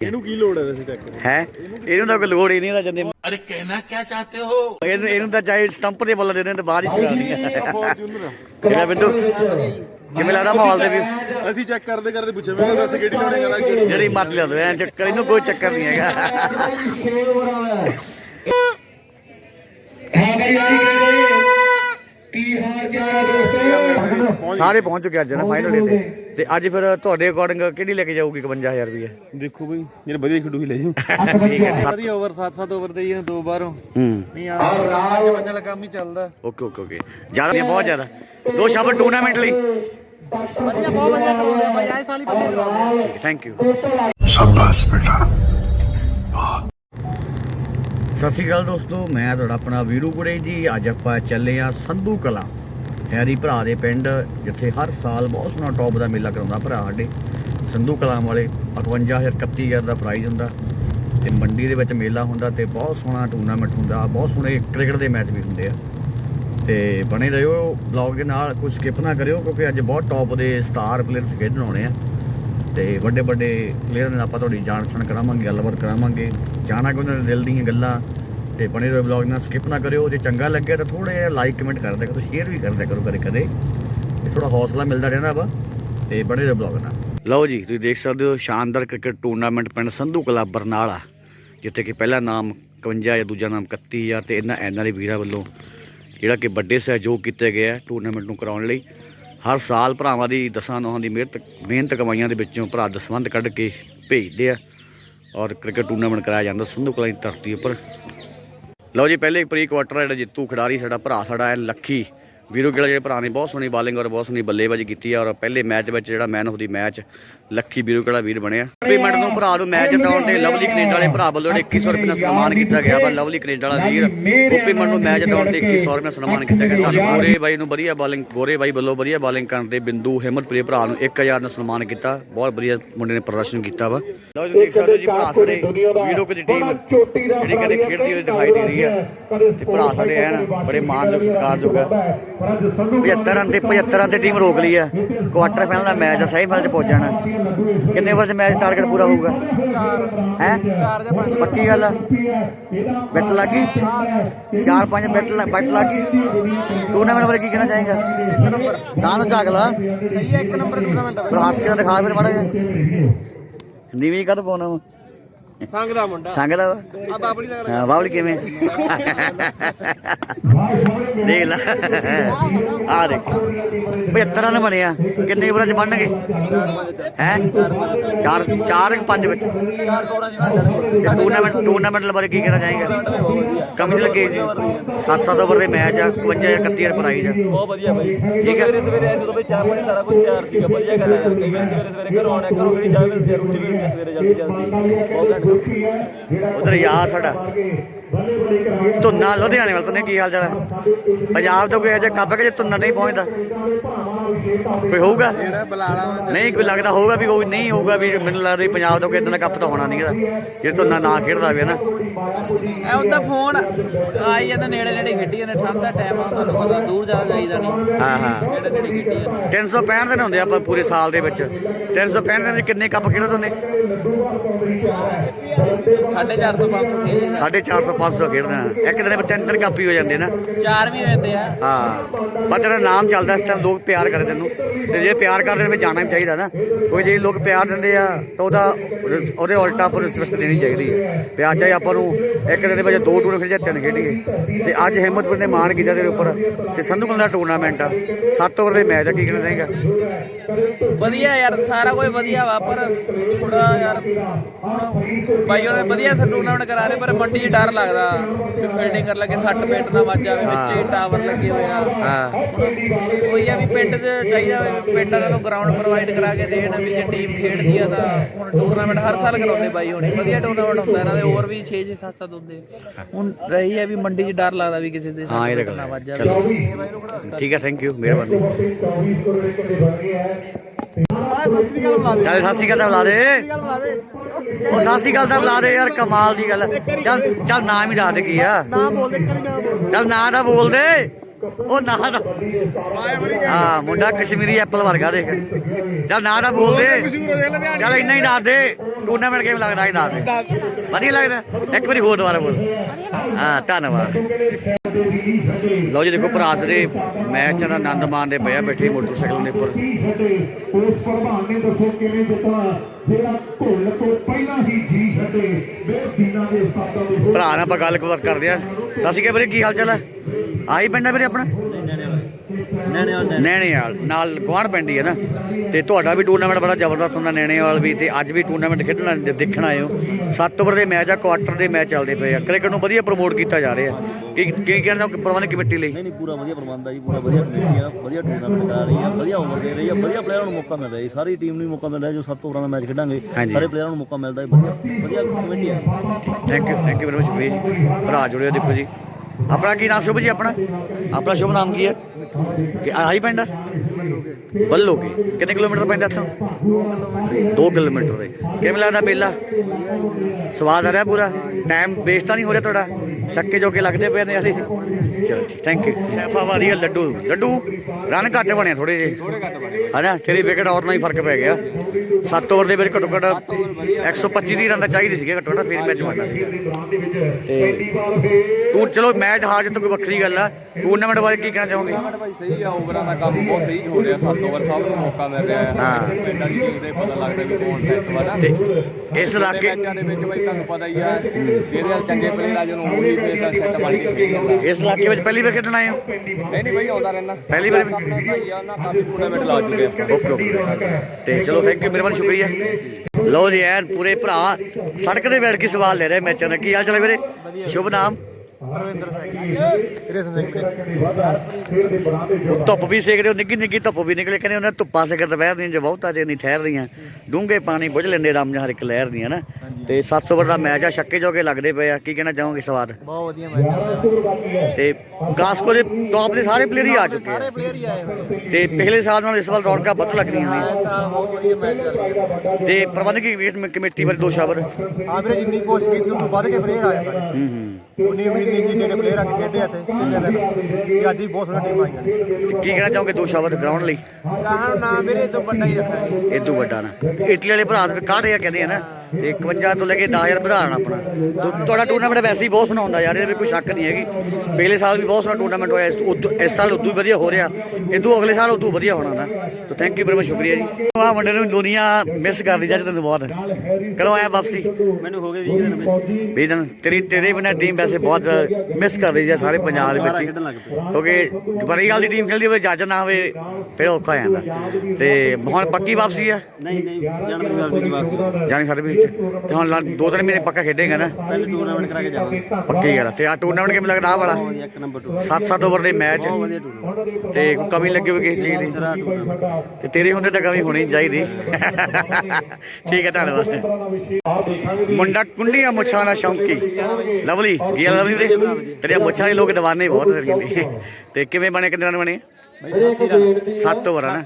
ਇਹਨੂੰ ਕੀ ਲੋੜ ਹੈ ਵੈਸੇ ਚੈੱਕ ਕਰਨ ਹੈ? ਇਹਨੂੰ ਤਾਂ ਕੋਈ ਲੋੜ ਹੀ ਨਹੀਂ ਇਹਦਾ ਜੰਦੇ ਅਰੇ ਕਹਿਣਾ ਕੀ ਚਾਹਤੇ ਹੋ? ਇਹਨੂੰ ਤਾਂ ਚਾਹੇ ਸਟੰਪ ਦੇ ਬੱਲ ਦੇ ਦੇਣ ਤੇ ਬਾਹਰ ਹੀ ਚੜਾਉਣੀ ਹੈ। ਫੋਰਚੂਨਰ ਬਿੰਦੂ? ਕਿਵੇਂ ਲੱਗਦਾ ਮਾਹੌਲ ਦੇ ਵੀ? ਅਸੀਂ ਚੈੱਕ ਕਰਦੇ ਕਰਦੇ ਪੁੱਛਿਆ ਮੈਂ ਦੱਸ ਕਿਹੜੀ ਲਾਉਣੀ ਕਰਾਂ ਕਿਹੜੀ ਜਿਹੜੀ ਮਤ ਲਿਆ ਦੋ ਐ ਚੱਕਰ ਇਹਨੂੰ ਕੋਈ ਚੱਕਰ ਨਹੀਂ ਹੈਗਾ। ਹੈ ਆ ਗਈ ਕੀ ਹਾਲ ਚਾਲ ਦੋਸਤੋ ਸਾਰੇ ਪਹੁੰਚ ਚੁੱਕੇ ਅੱਜ ਨਾ ਫਾਈਨਲ ਤੇ। ਤੇ ਅੱਜ ਫਿਰ ਤੁਹਾਡੇ ਅਕੋਰਡਿੰਗ ਕਿਹੜੀ ਲੈ ਕੇ ਜਾਊਗੀ 51000 ਰੁਪਏ ਦੇਖੋ ਬਈ ਜਿਹੜੇ ਵਧੀਆ ਖਿਡੂ ਹੀ ਲੈ ਜਾਓ ਠੀਕ ਹੈ ਸੱਤ- ਵਧੀਆ ਓਵਰ 7-7 ਓਵਰ ਦੇ ਹੀ ਆ ਦੋ ਬਾਹਰੋਂ ਹੂੰ ਨਹੀਂ ਆ ਰਾਜ ਬੰਦੇ ਦਾ ਕੰਮ ਹੀ ਚੱਲਦਾ ਓਕੇ ਓਕੇ ਓਕੇ ਜ਼ਿਆਦਾ ਨਹੀਂ ਬਹੁਤ ਜ਼ਿਆਦਾ ਦੋ ਸ਼ਬਦ ਟੂਰਨਾਮੈਂਟ ਲਈ ਵਧੀਆ ਬਹੁਤ ਵਧੀਆ ਕਰਾਉਂਦੇ ਆ ਬਾਈ ਆਏ ਸਾਲ ਹੀ ਵਧੀਆ ਕਰਾਉਂਦੇ ਆ ਥੈਂਕ ਯੂ शाबाश बेटा ਸਤਿ ਸ਼੍ਰੀ ਅਕਾਲ ਦੋਸਤੋ ਮੈਂ ਤੁਹਾਡਾ ਆਪਣਾ ਵੀਰੂ ਗੁੜੇ ਜੀ ਅੱਜ ਆਪਾਂ ਚੱਲੇ ਆ ਸੰਧੂ ਕਲਾ ਹੈਰੀ ਭਰਾ ਦੇ ਪਿੰਡ, ਜਿੱਥੇ ਹਰ ਸਾਲ ਬਹੁਤ ਸੋਹਣਾ ਟੌਪ ਦਾ ਮੇਲਾ ਕਰਾਉਂਦਾ ਭਰਾ ਸਾਡੇ, ਸੰਧੂ ਕਲਾਮ ਵਾਲੇ 51000 31000 ਦਾ ਪ੍ਰਾਈਜ਼ ਹੁੰਦਾ। ਤੇ ਮੰਡੀ ਦੇ ਵਿੱਚ ਮੇਲਾ ਹੁੰਦਾ ਤੇ ਬਹੁਤ ਸੋਹਣਾ ਟੂਰਨਾਮੈਂਟ ਹੁੰਦਾ, ਬਹੁਤ ਸੋਹਣੇ ਕ੍ਰਿਕਟ ਦੇ ਮੈਚ ਵੀ ਹੁੰਦੇ ਆ। ਤੇ ਬਣੇ ਰਹੋ ਬਲੌਗ ਦੇ ਨਾਲ ਕੋਈ ਸਕਿਪ ਨਾ ਕਰਿਓ, ਕਿਉਂਕਿ ਅੱਜ ਬਹੁਤ ਟੌਪ ਦੇ ਸਟਾਰ ਪਲੇਅਰ ਖੇਡਣ ਆਉਣੇ ਆ। ਤੇ ਵੱਡੇ ਵੱਡੇ ਪਲੇਅਰ ਨਾਲ ਆਪਾਂ ਤੁਹਾਡੀ ਜਾਣ ਪਛਾਣ ਕਰਾਵਾਂਗੇ, ਗੱਲਬਾਤ ਕਰਾਵਾਂਗੇ। ਜਾਣਾ ਕਿ ਉਹਨਾਂ ਦੇ ਦਿਲ ਦੀਆਂ ਗੱਲਾਂ। ਤੇ ਬਣੇ ਰਹੋ ਬਲੌਗ ਨਾਲ ਸਕਿਪ ਨਾ ਕਰਿਓ, ਜੇ ਚੰਗਾ ਲੱਗਿਆ ਤਾਂ ਥੋੜਾ ਜਿਹਾ ਲਾਈਕ ਕਮੈਂਟ ਕਰ ਦਿਆ ਕਰੋ ਸ਼ੇਅਰ ਵੀ ਕਰ ਦਿਆ ਕਰੋ ਕਦੇ ਕਦੇ। ਇਹ ਥੋੜਾ ਹੌਸਲਾ ਮਿਲਦਾ ਰਹਿੰਦਾ ਵਾ, ਤੇ ਬਣੇ ਰਹੋ ਬਲੌਗ ਨਾਲ। ਲਓ ਜੀ, ਤੁਸੀਂ ਦੇਖ ਸਕਦੇ ਹੋ ਸ਼ਾਨਦਾਰ ਕ੍ਰਿਕਟ ਟੂਰਨਾਮੈਂਟ ਪਿੰਡ ਸੰਧੂ ਕਲਾ ਬਰਨਾਲਾ, ਜਿੱਥੇ ਕਿ ਪਹਿਲਾ ਨਾਮ 51 ਜਾਂ ਦੂਜਾ ਨਾਮ 31000 ਤੇ ਇਹਨਾਂ ਐਨਆਰਏ ਵੀਰਾਂ ਵੱਲੋਂ ਜਿਹੜਾ ਕਿ ਵੱਡੇ ਸਹਿਯੋਗ ਕੀਤੇ ਗਏ ਆ ਟੂਰਨਾਮੈਂਟ ਨੂੰ ਕਰਾਉਣ ਲਈ। ਹਰ ਸਾਲ ਭਰਾਵਾਂ ਦੀ ਦਸਾਂ ਨੌਹਾਂ ਦੀ ਮਿਹਨਤ ਮਿਹਨਤ ਕਮਾਈਆਂ ਦੇ ਵਿੱਚੋਂ ਭਰਾ ਦਸਵੰਧ ਕੱਢ ਕੇ ਭੇਜਦੇ ਆ, ਔਰ ਕ੍ਰਿਕਟ ਟੂਰਨਾਮੈਂਟ ਕਰਾਇਆ ਜਾਂਦਾ ਸੰਧੂ ਕਲਾਂ ਦੀ ਧਰਤੀ ਉੱਪਰ। ਲਓ ਜੀ ਪਹਿਲੇ ਪ੍ਰੀ ਕੁਆਟਰ ਜਿਹੜਾ ਜਿੱਤੂ ਖਿਡਾਰੀ ਸਾਡਾ ਭਰਾ ਸਾਡਾ ਹੈ ਲੱਖੀ ਵੀਰੂ ਗਿੱਲ ਜਿਹੜੇ ਭਰਾ ਨੇ ਬਹੁਤ ਸੋਹਣੀ ਬਾਲਿੰਗ ਔਰ ਬਹੁਤ ਸੋਹਣੀ ਬੱਲੇਬਾਜ਼ੀ ਕੀਤੀ ਹੈ ਔਰ ਪਹਿਲੇ ਮੈਚ ਵਿੱਚ ਜਿਹੜਾ man of the match Lakhi Viru Gilla ਵੀਰ ਬਣਿਆ। ਪੇਮੈਂਟ ਨੂੰ ਭਰਾ ਨੂੰ ਮੈਚ ਜਿਤਾਉਣ ਤੇ ਲਵਲੀ ਕੈਨੇਡਾ ਵਾਲੇ ਭਰਾ ਵੱਲੋਂ ਜਿਹੜੇ 2100 ਰੁਪਏ ਨਾਲ ਸਨਮਾਨ ਕੀਤਾ ਗਿਆ ਵਾ। ਲਵਲੀ ਕੈਨੇਡਾ ਵਾਲਾ ਵੀਰ ਗੋਪੀ ਮੰਡ ਨੂੰ ਮੈਚ ਜਿਤਾਉਣ ਤੇ 2100 ਰੁਪਏ ਨਾਲ ਸਨਮਾਨ ਕੀਤਾ ਗਿਆ। ਸਾਨੂੰ ਗੋਰੇ ਬਾਈ ਨੂੰ ਵਧੀਆ ਬਾਲਿੰਗ ਗੋਰੇ ਬਾਈ ਵੱਲੋਂ ਵਧੀਆ ਬਾਲਿੰਗ ਕਰਨ ਤੇ ਬਿੰਦੂ ਹਿੰਮਤਪ੍ਰੀਤ ਭਰਾ ਨੂੰ 1000 ਨਾਲ ਸਨਮਾਨ ਕੀਤਾ। ਬਹੁਤ ਵਧੀਆ ਮੁੰਡੇ ਨੇ ਪ੍ਰਦਰਸ਼ਨ ਕੀਤਾ ਵਾ। ਲਓ ਜੀ ਦੇਖ ਸਕਦੇ ਹੋ ਜੀ ਭਰਾ ਸਾਡੇ ਵੀਰੋ ਦੀ ਟੀਮ ਜਿਹੜੀ ਕਦੇ ਖੇਡਦੀ ਹੋਈ ਦਿਖਾਈ ਦੇ ਰਹੀ ਹੈ। ਤੇ ਭਰਾ ਸਾਡੇ ਐਨ ਬੜੇ ਮਾਨਯੋਗ ਸਤਿਕਾਰਯੋਗ ਆ 75 ਰਨ ਤੇ 75 ਰਨ ਤੇ ਟੀਮ ਰੋਕ ਲਈ ਆ ਕੁਆਟਰ ਫਾਈਨਲ ਦਾ ਮੈਚ ਆ ਸੈਮੀਫਾਈਨਲ ਚ ਪਹੁੰਚ ਜਾਣਾ। ਕਿੰਨੇ ਓਵਰ ਚ ਮੈਚ ਟਾਰਗੇਟ ਪੂਰਾ ਹੋਊਗਾ? ਹੈ? ਚਾਰ ਜਾਂ ਪੰਜ। ਪੱਕੀ ਗੱਲ ਬੈਟ ਲੱਗੀ ਚਾਰ। ਪੰਜ ਬੈਟ ਬੈਟ ਲੱਗੀ ਟੂਰਨਾਮੈਂਟ ਬਾਰੇ ਕੀ ਕਹਿਣਾ ਚਾਹੇਗਾ? ਤਾਂ ਨੂੰ ਝਾਕ ਲਾ ਸਹੀ ਹੈ ਇੱਕ ਨੰਬਰ ਟੂਰਨਾਮੈਂਟ ਪਰ ਹੱਸ ਕੇ ਦਿਖਾ ਫਿਰ ਮਾੜਾ ਜਿਹਾ। ਨੀਵੀਂ ਕਦ ਪਾਉਣਾ ਵਾ? ਸੰਗ ਦਾ ਮੁੰਡਾ। ਸੰਗ ਦਾ? ਵਾ ਆ ਬਾਬਲੀ ਦਾ ਹਾਂ ਬਾਬਲੀ ਕਿਵੇਂ? ਦੇਖ ਲੈ। ਆ ਦੇਖ 75 ਰਨ ਬਣਿਆ ਕਿੰਨੇ ਓਵਰਾਂ ਚ ਬਣਨਗੇ? ਹੈ? ਚਾਰ ਚਾਰ ਕਿ ਪੰਜ ਵਿੱਚ? ਤੇ ਟੂਰਨਾਮੈਂਟ ਟੂਰਨਾਮੈਂਟ ਬਾਰੇ ਕੀ ਕਹਿਣਾ ਚਾਹੇਗਾ? ਕਮੀ ਲੱਗੇ ਜੀ। 7-7 ਓਵਰ ਦੇ ਮੈਚ ਆ 51 ਜਾਂ 31 ਰਨ ਪ੍ਰਾਈਜ਼ ਆ। ਬਹੁਤ ਵਧੀਆ ਬਾਈ। ਠੀਕ ਹੈ ਸਵੇਰੇ ਸਵੇਰੇ ਆਏ ਸਾਰਾ ਕੁਝ ਤਿਆਰ ਸੀਗਾ। ਵਧੀਆ ਗੱਲ ਹੈ ਯਾਰ। ਕਈ ਵਾਰ ਸਵੇਰੇ ਸਵੇਰੇ ਘਰੋਂ ਆਉਣਾ ਘਰੋਂ ਕਿਹੜੀ ਚਾਹ ਮਿਲਦੀ ਹੈ ਰੋਟੀ ਮਿਲਦੀ ਹੈ ਸਵੇਰੇ ਜਲਦੀ ਜਲਦੀ। ਬਹੁਤ ਘੱਟ ਉਧਰ ਯਾਰ ਸਾਡਾ। ਧੁੰਨਾ ਲੁਧਿਆਣੇ ਵਾਲਾ ਤੁਨੇ ਕੀ ਹਾਲ ਚਾਲ ਹੈ? ਪੰਜਾਬ ਤੋਂ ਕੋਈ ਅਜੇ ਕੱਪ ਕੇ ਜੇ ਧੁੰਨਾ ਨਹੀਂ ਪਹੁੰਚਦਾ? ਕੋਈ ਹੋਊਗਾ? ਨਹੀਂ ਕੋਈ ਲੱਗਦਾ ਹੋਊਗਾ ਵੀ ਕੋਈ ਨਹੀਂ ਹੋਊਗਾ ਵੀ ਮੈਨੂੰ ਲੱਗਦਾ ਵੀ ਪੰਜਾਬ ਤੋਂ ਕੋਈ ਇਦਾਂ ਦਾ ਕੱਪ ਤਾਂ ਹੋਣਾ ਨਹੀਂ ਇਹਦਾ ਜੇ ਧੁੰਨਾ ਨਾ ਖੇਡਦਾ ਵੀ ਨਾ। ਐ ਹੁੰਦਾ ਫੋਨ ਆਈ ਜਾਂਦਾ ਨੇੜੇ ਨੇੜੇ ਖੇਡੀ ਜਾਂਦੇ ਠੰਡ ਦਾ ਟਾਈਮ ਆ ਤੁਹਾਨੂੰ ਪਤਾ ਦੂਰ ਜਾ ਜਾਈਦਾ ਨਹੀਂ। ਹਾਂ ਹਾਂ। ਨੇੜੇ ਨੇੜੇ ਖੇਡੀ ਜਾਂਦੇ। 365 ਦਿਨ ਹੁੰਦੇ ਆਪਾਂ ਪੂਰੇ ਸਾਲ ਦੇ ਵਿੱਚ। 365 ਦਿਨ ਕਿੰਨੇ ਕੱਪ ਖੇਡਦੇ ਹੁੰਦੇ 450 500 ਖੇਡ ਜਾਂਦਾ 450 500 ਖੇਡਦੇ ਆ। ਇੱਕ ਦਿਨ ਵਿੱਚ ਤਿੰਨ ਤਿੰਨ ਕੱਪ ਹੀ ਹੋ ਜਾਂਦੇ ਨਾ। ਚਾਰ ਵੀ ਹੋ ਜਾਂਦੇ ਆ। ਹਾਂ। ਪਰ ਤੇਰਾ ਨਾਮ ਚੱਲਦਾ ਇਸ ਟਾਈਮ ਲੋਕ ਪਿਆਰ ਕਰਦੇ ਤੈਨੂੰ। ਤੇ ਜੇ ਪਿਆਰ ਕਰਦੇ ਨੇ ਵੀ ਜਾਣਾ ਵੀ ਚਾਹੀਦਾ ਨਾ। ਕੋਈ ਜੇ ਲੋਕ ਪਿਆਰ ਦਿੰਦੇ ਆ ਤਾਂ ਉਹਦਾ ਉਹਦੇ ਉਲਟਾ ਆਪਾਂ ਰਿਸਪੈਕਟ ਦੇਣੀ ਚਾਹੀਦੀ ਹੈ ਪਿਆਰ ਚਾਹੇ ਆਪਾਂ ਨੂੰ ਇੱਕ ਦਿਨ ਦੇ ਵਿੱਚ ਦੋ ਟੂਰ ਖੇਡ ਜਾਂ ਤਿੰਨ ਖੇਡੀਏ। ਤੇ ਅੱਜ ਹਿੰਮਤਪੁਰ ਨੇ ਮਾਣ ਕੀਤਾ ਤੇਰੇ ਉੱਪਰ। ਤੇ ਸੰਧੂ ਦਾ ਟੂਰਨਾਮੈਂਟ ਆ। 7 ਓਵਰ ਦੇ ਮੈਚ ਆ ਕੀ ਕਹਿਣਾ ਚਾਹੀਂਗਾ? ਵਧੀਆ ਯਾਰ ਸਾਰਾ ਕੁਝ ਵਧੀਆ ਵਾ ਪਰ ਥੋੜਾ ਯਾਰ ਭਾਈ ਉਹਨੇ ਵਧੀਆ ਸਾ ਟੂਰਨਾਮੈਂਟ ਕਰਾ ਰਹੇ ਪਰ ਮੰਡੀ 'ਚ ਡਰ ਲੱਗਦਾ ਫੀਲਡਿੰਗ ਕਰ ਲੱਗੇ ਸੱਟ ਪੇਟ ਨਾ ਵੱਜ ਜਾਵੇ ਵਿੱਚ ਹੀ। ਟਾਵਰ ਲੱਗੇ ਹੋਏ ਆ। ਹਾਂ। ਉਹੀ ਆ ਵੀ ਪਿੰਡ 'ਚ ਚਾਹੀਦਾ ਵੀ ਪਿੰਡ ਵਾਲਿਆਂ ਨੂੰ ਗਰਾਊਂਡ ਪ੍ਰੋਵਾਈਡ ਕਰਾ ਕੇ ਦੇਣ ਵੀ ਜੇ ਟੀਮ ਖੇਡਦੀ ਆ ਤਾਂ ਹੁਣ ਟੂਰਨਾਮੈਂਟ ਹਰ ਸਾਲ ਕਰਾਉਂਦੇ ਬਾਈ ਹੁਣੇ ਵਧੀਆ ਟੂਰਨਾਮੈਂਟ ਹੁੰਦਾ ਇਹਨਾਂ ਦੇ ਹੋਰ ਵੀ 6 6 7 7 ਹੁੰਦੇ। ਹੁਣ ਰਹੀ ਹੈ ਵੀ ਮੰਡੀ 'ਚ ਡਰ ਲੱਗਦਾ ਵੀ ਕਿਸੇ ਦੇ ਹਾਂ ਇਹ ਗੱਲ ਵੱਜ ਹੈ। ਜਾਵੇ ਚਲੋ ਠੀਕ ਹੈ ਥੈਂਕ ਯੂ ਮਿਹਰਬਾਨੀ ਚੱਲ ਸਤਿ ਸ਼੍ਰੀ ਅਕਾਲ ਤਾਂ ਬੁਲਾ ਦੇ। ਉਹ ਸਤਿ ਸ਼੍ਰੀ ਅਕਾਲ ਤਾਂ ਬੁਲਾ ਦੇ ਯਾਰ, ਕਮਾਲ ਦੀ ਗੱਲ। ਚੱਲ ਚੱਲ ਨਾਮ ਹੀ ਦੱਸ ਦੇ ਕੀ ਆ। ਨਾਮ ਬੋਲ ਦੇ ਚੱਲ ਨਾਂ ਤਾਂ ਬੋਲ ਦੇ। ਉਹ ਨਾ ਦਾ ਹਾਂ, ਮੁੰਡਾ ਕਸ਼ਮੀਰੀ ਐਪਲ ਵਰਗਾ ਦੇਖ। ਚੱਲ ਨਾ ਦਾ ਬੋਲ ਦੇ। ਚੱਲ ਇੰਨਾ ਹੀ ਦੱਸ ਦੇ। ਟੂਰਨਾਮੈਂਟ ਗੇਮ ਲੱਗਦਾ ਹੀ ਦੱਸ ਦੇ। ਵਧੀਆ ਲੱਗਦਾ। ਇੱਕ ਵਾਰੀ ਹੋਰ ਦੁਬਾਰਾ ਬੋਲ। ਹਾਂ, ਧੰਨਵਾਦ। ਲਓ ਜੀ ਦੇਖੋ ਭਰਾ ਦੇ ਮੈਚ ਦਾ ਆਨੰਦ ਮਾਣਦੇ ਪਏ ਆ ਬੈਠੇ ਮੋਟਰਸਾਈਕਲ ਦੇ ਉੱਪਰ। ਉਸ ਪ੍ਰਧਾਨ ਨੇ ਦੱਸੋ ਕਿਵੇਂ ਜਿੱਤਣਾ ਜਿਹੜਾ ਭੁੱਲ ਤੋਂ ਪਹਿਲਾਂ ਹੀ ਜੀ ਛੱਡੇ ਵੇ ਦੀਨਾ ਦੇ ਉਸਤਾਦਾਂ ਦੇ ਹੋਰ ਭਰਾ ਨਾਲ ਆਪਾਂ ਗੱਲ ਬਾਤ ਕਰਦੇ ਆ। ਸਤਿ ਸ਼੍ਰੀ ਅਕਾਲ ਵੀਰੇ ਕੀ ਹਾਲ ਚਾਲ ਹੈ ਆਹੀ ਪਿੰਡ ਆ ਵੀਰੇ ਆਪਣਾ? ਨੈਣੇਵਾਲ ਨਾਲ ਗੁਆਂਢ ਪਿੰਡ ਹੀ ਹੈ ਨਾ? ਤੇ ਤੁਹਾਡਾ ਵੀ ਟੂਰਨਾਮੈਂਟ ਬੜਾ ਜ਼ਬਰਦਸਤ ਹੁੰਦਾ ਨੈਣੇਵਾਲ ਵੀ ਤੇ ਅੱਜ ਵੀ ਟੂਰਨਾਮੈਂਟ ਖੇਡਣਾ ਦੇਖਣ ਆਏ ਹੋ। 7 ਓਵਰ ਦੇ ਮੈਚ ਆ ਕੁਆਟਰ ਦੇ ਮੈਚ ਚੱਲਦੇ ਪਏ ਆ। ਕ੍ਰਿਕਟ ਨੂੰ ਵਧੀਆ ਪ੍ਰਮੋਟ ਕੀਤਾ ਜਾ ਰਿਹਾ। ਕੀ ਕੀ ਕਹਿਣਾ ਪ੍ਰਬੰਧਕ ਕਮੇਟੀ ਲਈ? ਨਹੀਂ ਨਹੀਂ ਪੂਰਾ ਵਧੀਆ ਪ੍ਰਬੰਧ ਆ ਜੀ ਪੂਰਾ ਵਧੀਆ ਕਮੇਟੀ ਆ ਵਧੀਆ ਟੂਰਨਾਮੈਂਟ ਕਰਾ ਰਹੀ ਆ ਵਧੀਆ ਓਵਰ ਦੇ ਰਹੀ ਆ ਵਧੀਆ ਪਲੇਅਰਾਂ ਨੂੰ ਮੌਕਾ ਮਿਲ ਰਿਹਾ ਜੀ। ਸਾਰੀ ਟੀਮ ਨੂੰ ਹੀ ਮੌਕਾ ਮਿਲ ਰਿਹਾ ਜੋ 7 ਓਵਰਾਂ ਦਾ ਮੈਚ ਖੇਡਾਂਗੇ। ਸਾਰੇ ਪਲੇਅਰਾਂ ਨੂੰ ਮੌਕਾ ਮਿਲਦਾ ਹੈ ਵਧੀਆ ਵਧੀਆ ਕਮੇਟੀ ਆ। Thank you thank you very much ਵੀਰੇ ਭਰਾ ਜੁੜਿਓ ਦੇਖੋ ਜੀ। ਆਪਣਾ ਕੀ ਨਾਮ ਸ਼ੁਭ ਜੀ ਆਪਣਾ? ਆਪਣਾ ਸ਼ੁਭ ਨਾਮ ਕੀ ਹੈ? ਕਿ ਆਹੀ ਪਿੰਡ ਬੱਲੋਗੇ? ਕਿੰਨੇ ਕਿਲੋਮੀਟਰ ਪੈਂਦਾ ਇੱਥੋਂ? 2 ਕਿਲੋਮੀਟਰ ਦੇ। ਕਿਵੇਂ ਲੱਗਦਾ ਮੇਲਾ? ਸਵਾਦ ਆ ਰਿਹਾ ਪੂਰਾ? ਟਾਈਮ ਵੇਸਟ ਤਾਂ ਨਹੀਂ ਹੋ ਰਿਹਾ ਤੁਹਾਡਾ? ਸੱਕੇ ਜੋਗੇ ਲੱਗਦੇ ਪਏ ਨੇ ਅਸੀਂ ਚਲੋ ਥੈਂਕ ਯੂ ਸ਼ੈਫਾ ਵਾਰੀ ਲੱਡੂ। ਲੱਡੂ ਰਨ ਘੱਟ ਬਣਿਆ ਥੋੜੇ ਜਿਹੇ। ਥੋੜੇ ਘੱਟ ਹਨਾ? ਤੇਰੀ ਵਿਕਟ ਆਉਟ ਨਾਲ ਹੀ ਫ਼ਰਕ ਪੈ ਗਿਆ। 7 ਓਵਰ ਦੇ ਵਿੱਚ ਘੱਟੋ ਘੱਟ 125 ਦੀ ਰਨ ਤਾਂ ਚਾਹੀਦੀ ਸੀਗੇ ਘੱਟੋ ਘੱਟ, ਫਿਰ ਮੈਚ ਬਣਦਾ ਸੀਗਾ। ਦੌਰਾਨ ਤੇ ਤੂੰ ਚਲੋ ਮੈਚ ਹਾਰ ਜਿੱਤ ਕੋਈ ਵੱਖਰੀ ਗੱਲ ਆ। ਟੂਰਨਾਮੈਂਟ ਬਾਰੇ ਕੀ ਕਹਿਣਾ ਚਾਹੋਗੇ? ਭਾਈ ਸਹੀ ਆ ਓਵਰਾਂ ਦਾ ਕੰਮ ਬਹੁਤ ਸਹੀ ਹੋ ਰਿਹਾ। ਸੱਤ ਓਵਰ ਸਭ ਨੂੰ ਮੌਕਾ ਮਿਲ ਰਿਹਾ ਹੈ। ਹਾਂ। ਪਿੰਡਾਂ ਦੀ ਟੀਮ ਦੇ ਪਤਾ ਲੱਗਦਾ ਵੀ ਕੌਣ ਸੈੱਟ ਵਾ ਨਾ ਤੇ ਇਸ ਇਲਾਕੇ ਮੈਚਾਂ ਦੇ ਵਿੱਚ ਭਾਈ ਤੁਹਾਨੂੰ ਪਤਾ ਹੀ ਆ ਜਿਹਦੇ ਨਾਲ ਚੰਗੇ ਪਲੇਅਰ ਆ ਜਿਹਨੂੰ ਉਹੀ ਫੇਰ ਤਾਂ ਸੈੱਟ ਬਣ ਕੇ ਖੇਡ ਜਾਂਦਾ ਇਸ ਇਲਾਕੇ ਵਿੱਚ ਪਹਿਲੀ ਵਾਰ ਖੇਡਣ ਆਏ ਹੋ? ਨਹੀਂ ਨਹੀਂ ਭਾਈ ਆਉਂਦਾ ਰਹਿੰਦਾ। ਪਹਿਲੀ ਵਾਰ ਆਪਣੇ ਭਾਈ ਆ ਉਹਨਾਂ ਕਾਫੀ ਟੂਰਨਾਮੈਂਟ ਲਾ ਚੁੱਕੇ ਆਪਾਂ ਓਕੇ ਓਕੇ ਤੇ ਚਲੋ ਥੈਂਕ ਯੂ ਮਿਹਰਬਾਨੀ ਸ਼ੁਕਰੀਆ। ਲਓ ਜੀ ਐਨ ਪੂਰੇ ਭਰਾ ਸੜਕ ਤੇ ਬੈਠ ਕੇ ਸਵਾਲ ਲੈ ਰਹੇ ਮੈਚਾਂ ਦਾ। ਕੀ ਹਾਲ ਚਾਲ ਹੈ ਵੀਰੇ? ਸ਼ੁਭ ਨਾਮ? ਉਹ ਧੁੱਪ ਵੀ ਸੇਕ ਰਹੇ ਹੋ ਨਿੱਗੀ ਨਿੱਗੀ ਧੁੱਪ ਵੀ ਨਿਕਲੇ। ਕਹਿੰਦੇ ਉਹਨਾਂ ਧੁੱਪਾਂ ਸੇਕ ਦੁਪਹਿਰ ਦੀਆਂ ਜੇ ਬਹੁਤਾ ਜੇ ਨਹੀਂ ਠਹਿਰਦੀਆਂ। ਡੂੰਘੇ ਪਾਣੀ ਬੁੱਝ ਲੈਂਦੇ ਰਾਮ ਹਰ ਇੱਕ ਲਹਿਰ ਦੀਆਂ ਨਾ। ਤੇ 700 ਓਵਰ ਦਾ ਮੈਚ ਆ ਛੱਕੇ ਜੋਗੇ ਲੱਗਦੇ ਪਏ ਆ। ਕੀ ਕਹਿਣਾ ਚਾਹੋਗੇ ਸਵਾਦ ਬਹੁਤ ਵਧੀਆ ਮੈਚ ਤੇ ਕਾਸਕੋ ਦੇ ਟੌਪ ਦੇ ਸਾਰੇ ਪਲੇਅਰ ਹੀ ਆ ਚੁੱਕੇ ਆ। ਪਲੇਅਰ ਹੀ ਆਏ ਹੋਏ ਤੇ ਪਿਛਲੇ ਸਾਲ ਨਾਲ ਇਸ ਵਾਰ ਰੌਣਕਾਂ ਵੱਧ ਲੱਗ ਰਹੀਆਂ ਨੇ ਤੇ ਪ੍ਰਬੰਧਕੀ ਕਮੇ- ਕਮੇਟੀ ਬਾਰੇ ਦੋ ਸ਼ਬਦ। ਆ ਵੀਰੇ ਜਿੰਨੀ ਕੋਸ਼ਿਸ਼ ਕੀਤੀ ਉਸ ਤੋਂ ਵੱਧ ਕੇ ਪਲੇਅਰ ਆਇਆ ਹੂੰ ਹੂੰ। ਉਨੀ ਉਮੀਦ ਨਹੀਂ ਸੀ ਜਿਹੜੇ ਪਲੇਅਰ ਆ ਕੇ ਖੇਡੇ ਇੱਥੇ ਤਿੰਨੇ ਦਿਨ ਤੇ ਅੱਜ ਵੀ ਬਹੁਤ ਸੋਹਣੀ ਟੀਮ ਆਈਆਂ ਨੇ। ਤੇ ਕੀ ਕਹਿਣਾ ਚਾਹੋਗੇ ਦੋ ਸ਼ਬਦ ਗਰਾਊਂਡ ਲਈ? ਕਹਾਂ ਨਾ ਵੀਰੇ ਤੋਂ ਵੱਡਾ ਹੀ ਰੱਖਾਂਗੇ। ਇਹ ਤੋਂ ਵੱਡਾ ਨਾ। ਇਟਲੀ ਵਾਲੇ ਭਰਾ ਤੇ ਕਾਢ ਰਿਹਾ ਕਹਿੰਦੇ ਆ ਨਾ? ਤੇ 51 ਤੋਂ ਲੈ ਕੇ 10000 ਵਧਾਉਣ ਆਪਣਾ। ਤੁ- ਤੁਹਾਡਾ ਟੂਰਨਾਮੈਂਟ ਵੈਸੇ ਹੀ ਬਹੁਤ ਸੋਹਣਾ ਹੁੰਦਾ ਯਾਰ ਇਹਦੇ ਵਿੱਚ ਕੋਈ ਸ਼ੱਕ ਨਹੀਂ ਹੈਗੀ। ਪਿਛਲੇ ਸਾਲ ਵੀ ਬਹੁਤ ਸੋਹਣਾ ਟੂਰਨਾਮੈਂਟ ਹੋਇਆ ਇਸ ਉਦੋਂ- ਇਸ ਸਾਲ ਉਦੋਂ ਵੀ ਵਧੀਆ ਹੋ ਰਿਹਾ। ਇਦੋਂ ਅਗਲੇ ਸਾਲ ਉਦੋਂ ਵਧੀਆ ਹੋਣਾ ਨਾ। ਤਾਂ ਥੈਂਕ ਯੂ ਬੜੀ ਬਹੁਤ ਸ਼ੁਕਰੀਆ ਜੀ। ਆਹ ਮੁੰਡੇ ਨੂੰ ਦੁਨੀਆ ਮਿਸ ਕਰ ਰਹੀ ਜੱਜ ਤੈਨੂੰ ਬਹੁਤ। ਕਦੋਂ ਆਇਆ ਵਾਪਸੀ। ਮੈਨੂੰ ਹੋ ਗਏ 20 ਦਿਨ ਵਿੱਚ। ਵੀ ਦਿਨ ਤੇਰੀ ਤੇਰੇ ਬਿਨਾ ਟੀਮ ਵੈਸੇ ਬਹੁਤ ਮਿਸ ਕਰ ਰਹੀ ਹੈ ਸਾਰੇ ਪੰਜਾਬ ਦੇ ਵਿੱਚ ਕਿਉਂਕਿ ਬੜੀ ਗੱਲ ਦੀ ਟੀਮ ਖੇਲਦੀ ਹੋਵੇ ਜੱਜ ਨਾ ਹੋਵੇ ਫਿਰ ਔਖਾ ਹੋ ਜਾਂਦਾ। ਤੇ ਹੁਣ ਪੱਕੀ ਵਾਪਸੀ ਆ? ਨਹੀਂ ਨਹੀਂ ਜਨਵਰੀ ਦੀ ਵਾਪਸੀ ਤੇ ਹੁਣ ਦੋ ਤਿੰਨ ਮਹੀਨੇ ਪੱਕਾ ਖੇਡੇਗਾ ਨਾ? ਪਹਿਲੇ ਟੂਰਨਾਮੈਂਟ ਕਰਾ ਕੇ ਜਾਵਾਂਗੇ। ਪੱਕੀ ਗੱਲ। ਤੇ ਆ ਟੂਰਨਾਮੈਂਟ ਕਿਵੇਂ ਲੱਗਦਾ ਆ ਵਾਲਾ? ਇੱਕ ਨੰਬਰ ਟੂਰ 7-7 ਓਵਰ ਦੇ ਮੈਚ ਤੇ ਕੋਈ ਕਮੀ ਲੱਗੀ ਹੋਵੇ ਕਿਸੇ ਚੀਜ਼ ਦੀ? ਤੇ ਤੇਰੇ ਹੁੰਦੇ ਤਾਂ ਕਮੀ ਹੋਣੀ ਚਾਹੀਦੀ। ਠੀਕ ਹੈ ਧੰਨਵਾਦ। ਮੁੰਡਾ ਕੁੰਡੀਆਂ ਮੁੱਛਾਂ ਦਾ ਸ਼ੌਂਕੀ। ਲਵਲੀ ਕੀ ਹਾਲ ਲਵਲੀ ਵੀਰੇ? ਤੇਰੀਆਂ ਮੁੱਛਾਂ ਦੇ ਲੋਕ ਦੀਵਾਨੇ ਬਹੁਤ ਤੇਰੀਆਂ ਨੇ ਤੇ ਕਿਵੇਂ ਬਣੇ ਕਿੰਨੇ ਰਨ ਬਣੇ? ਸੱਤ ਓਵਰ ਆ ਨਾ?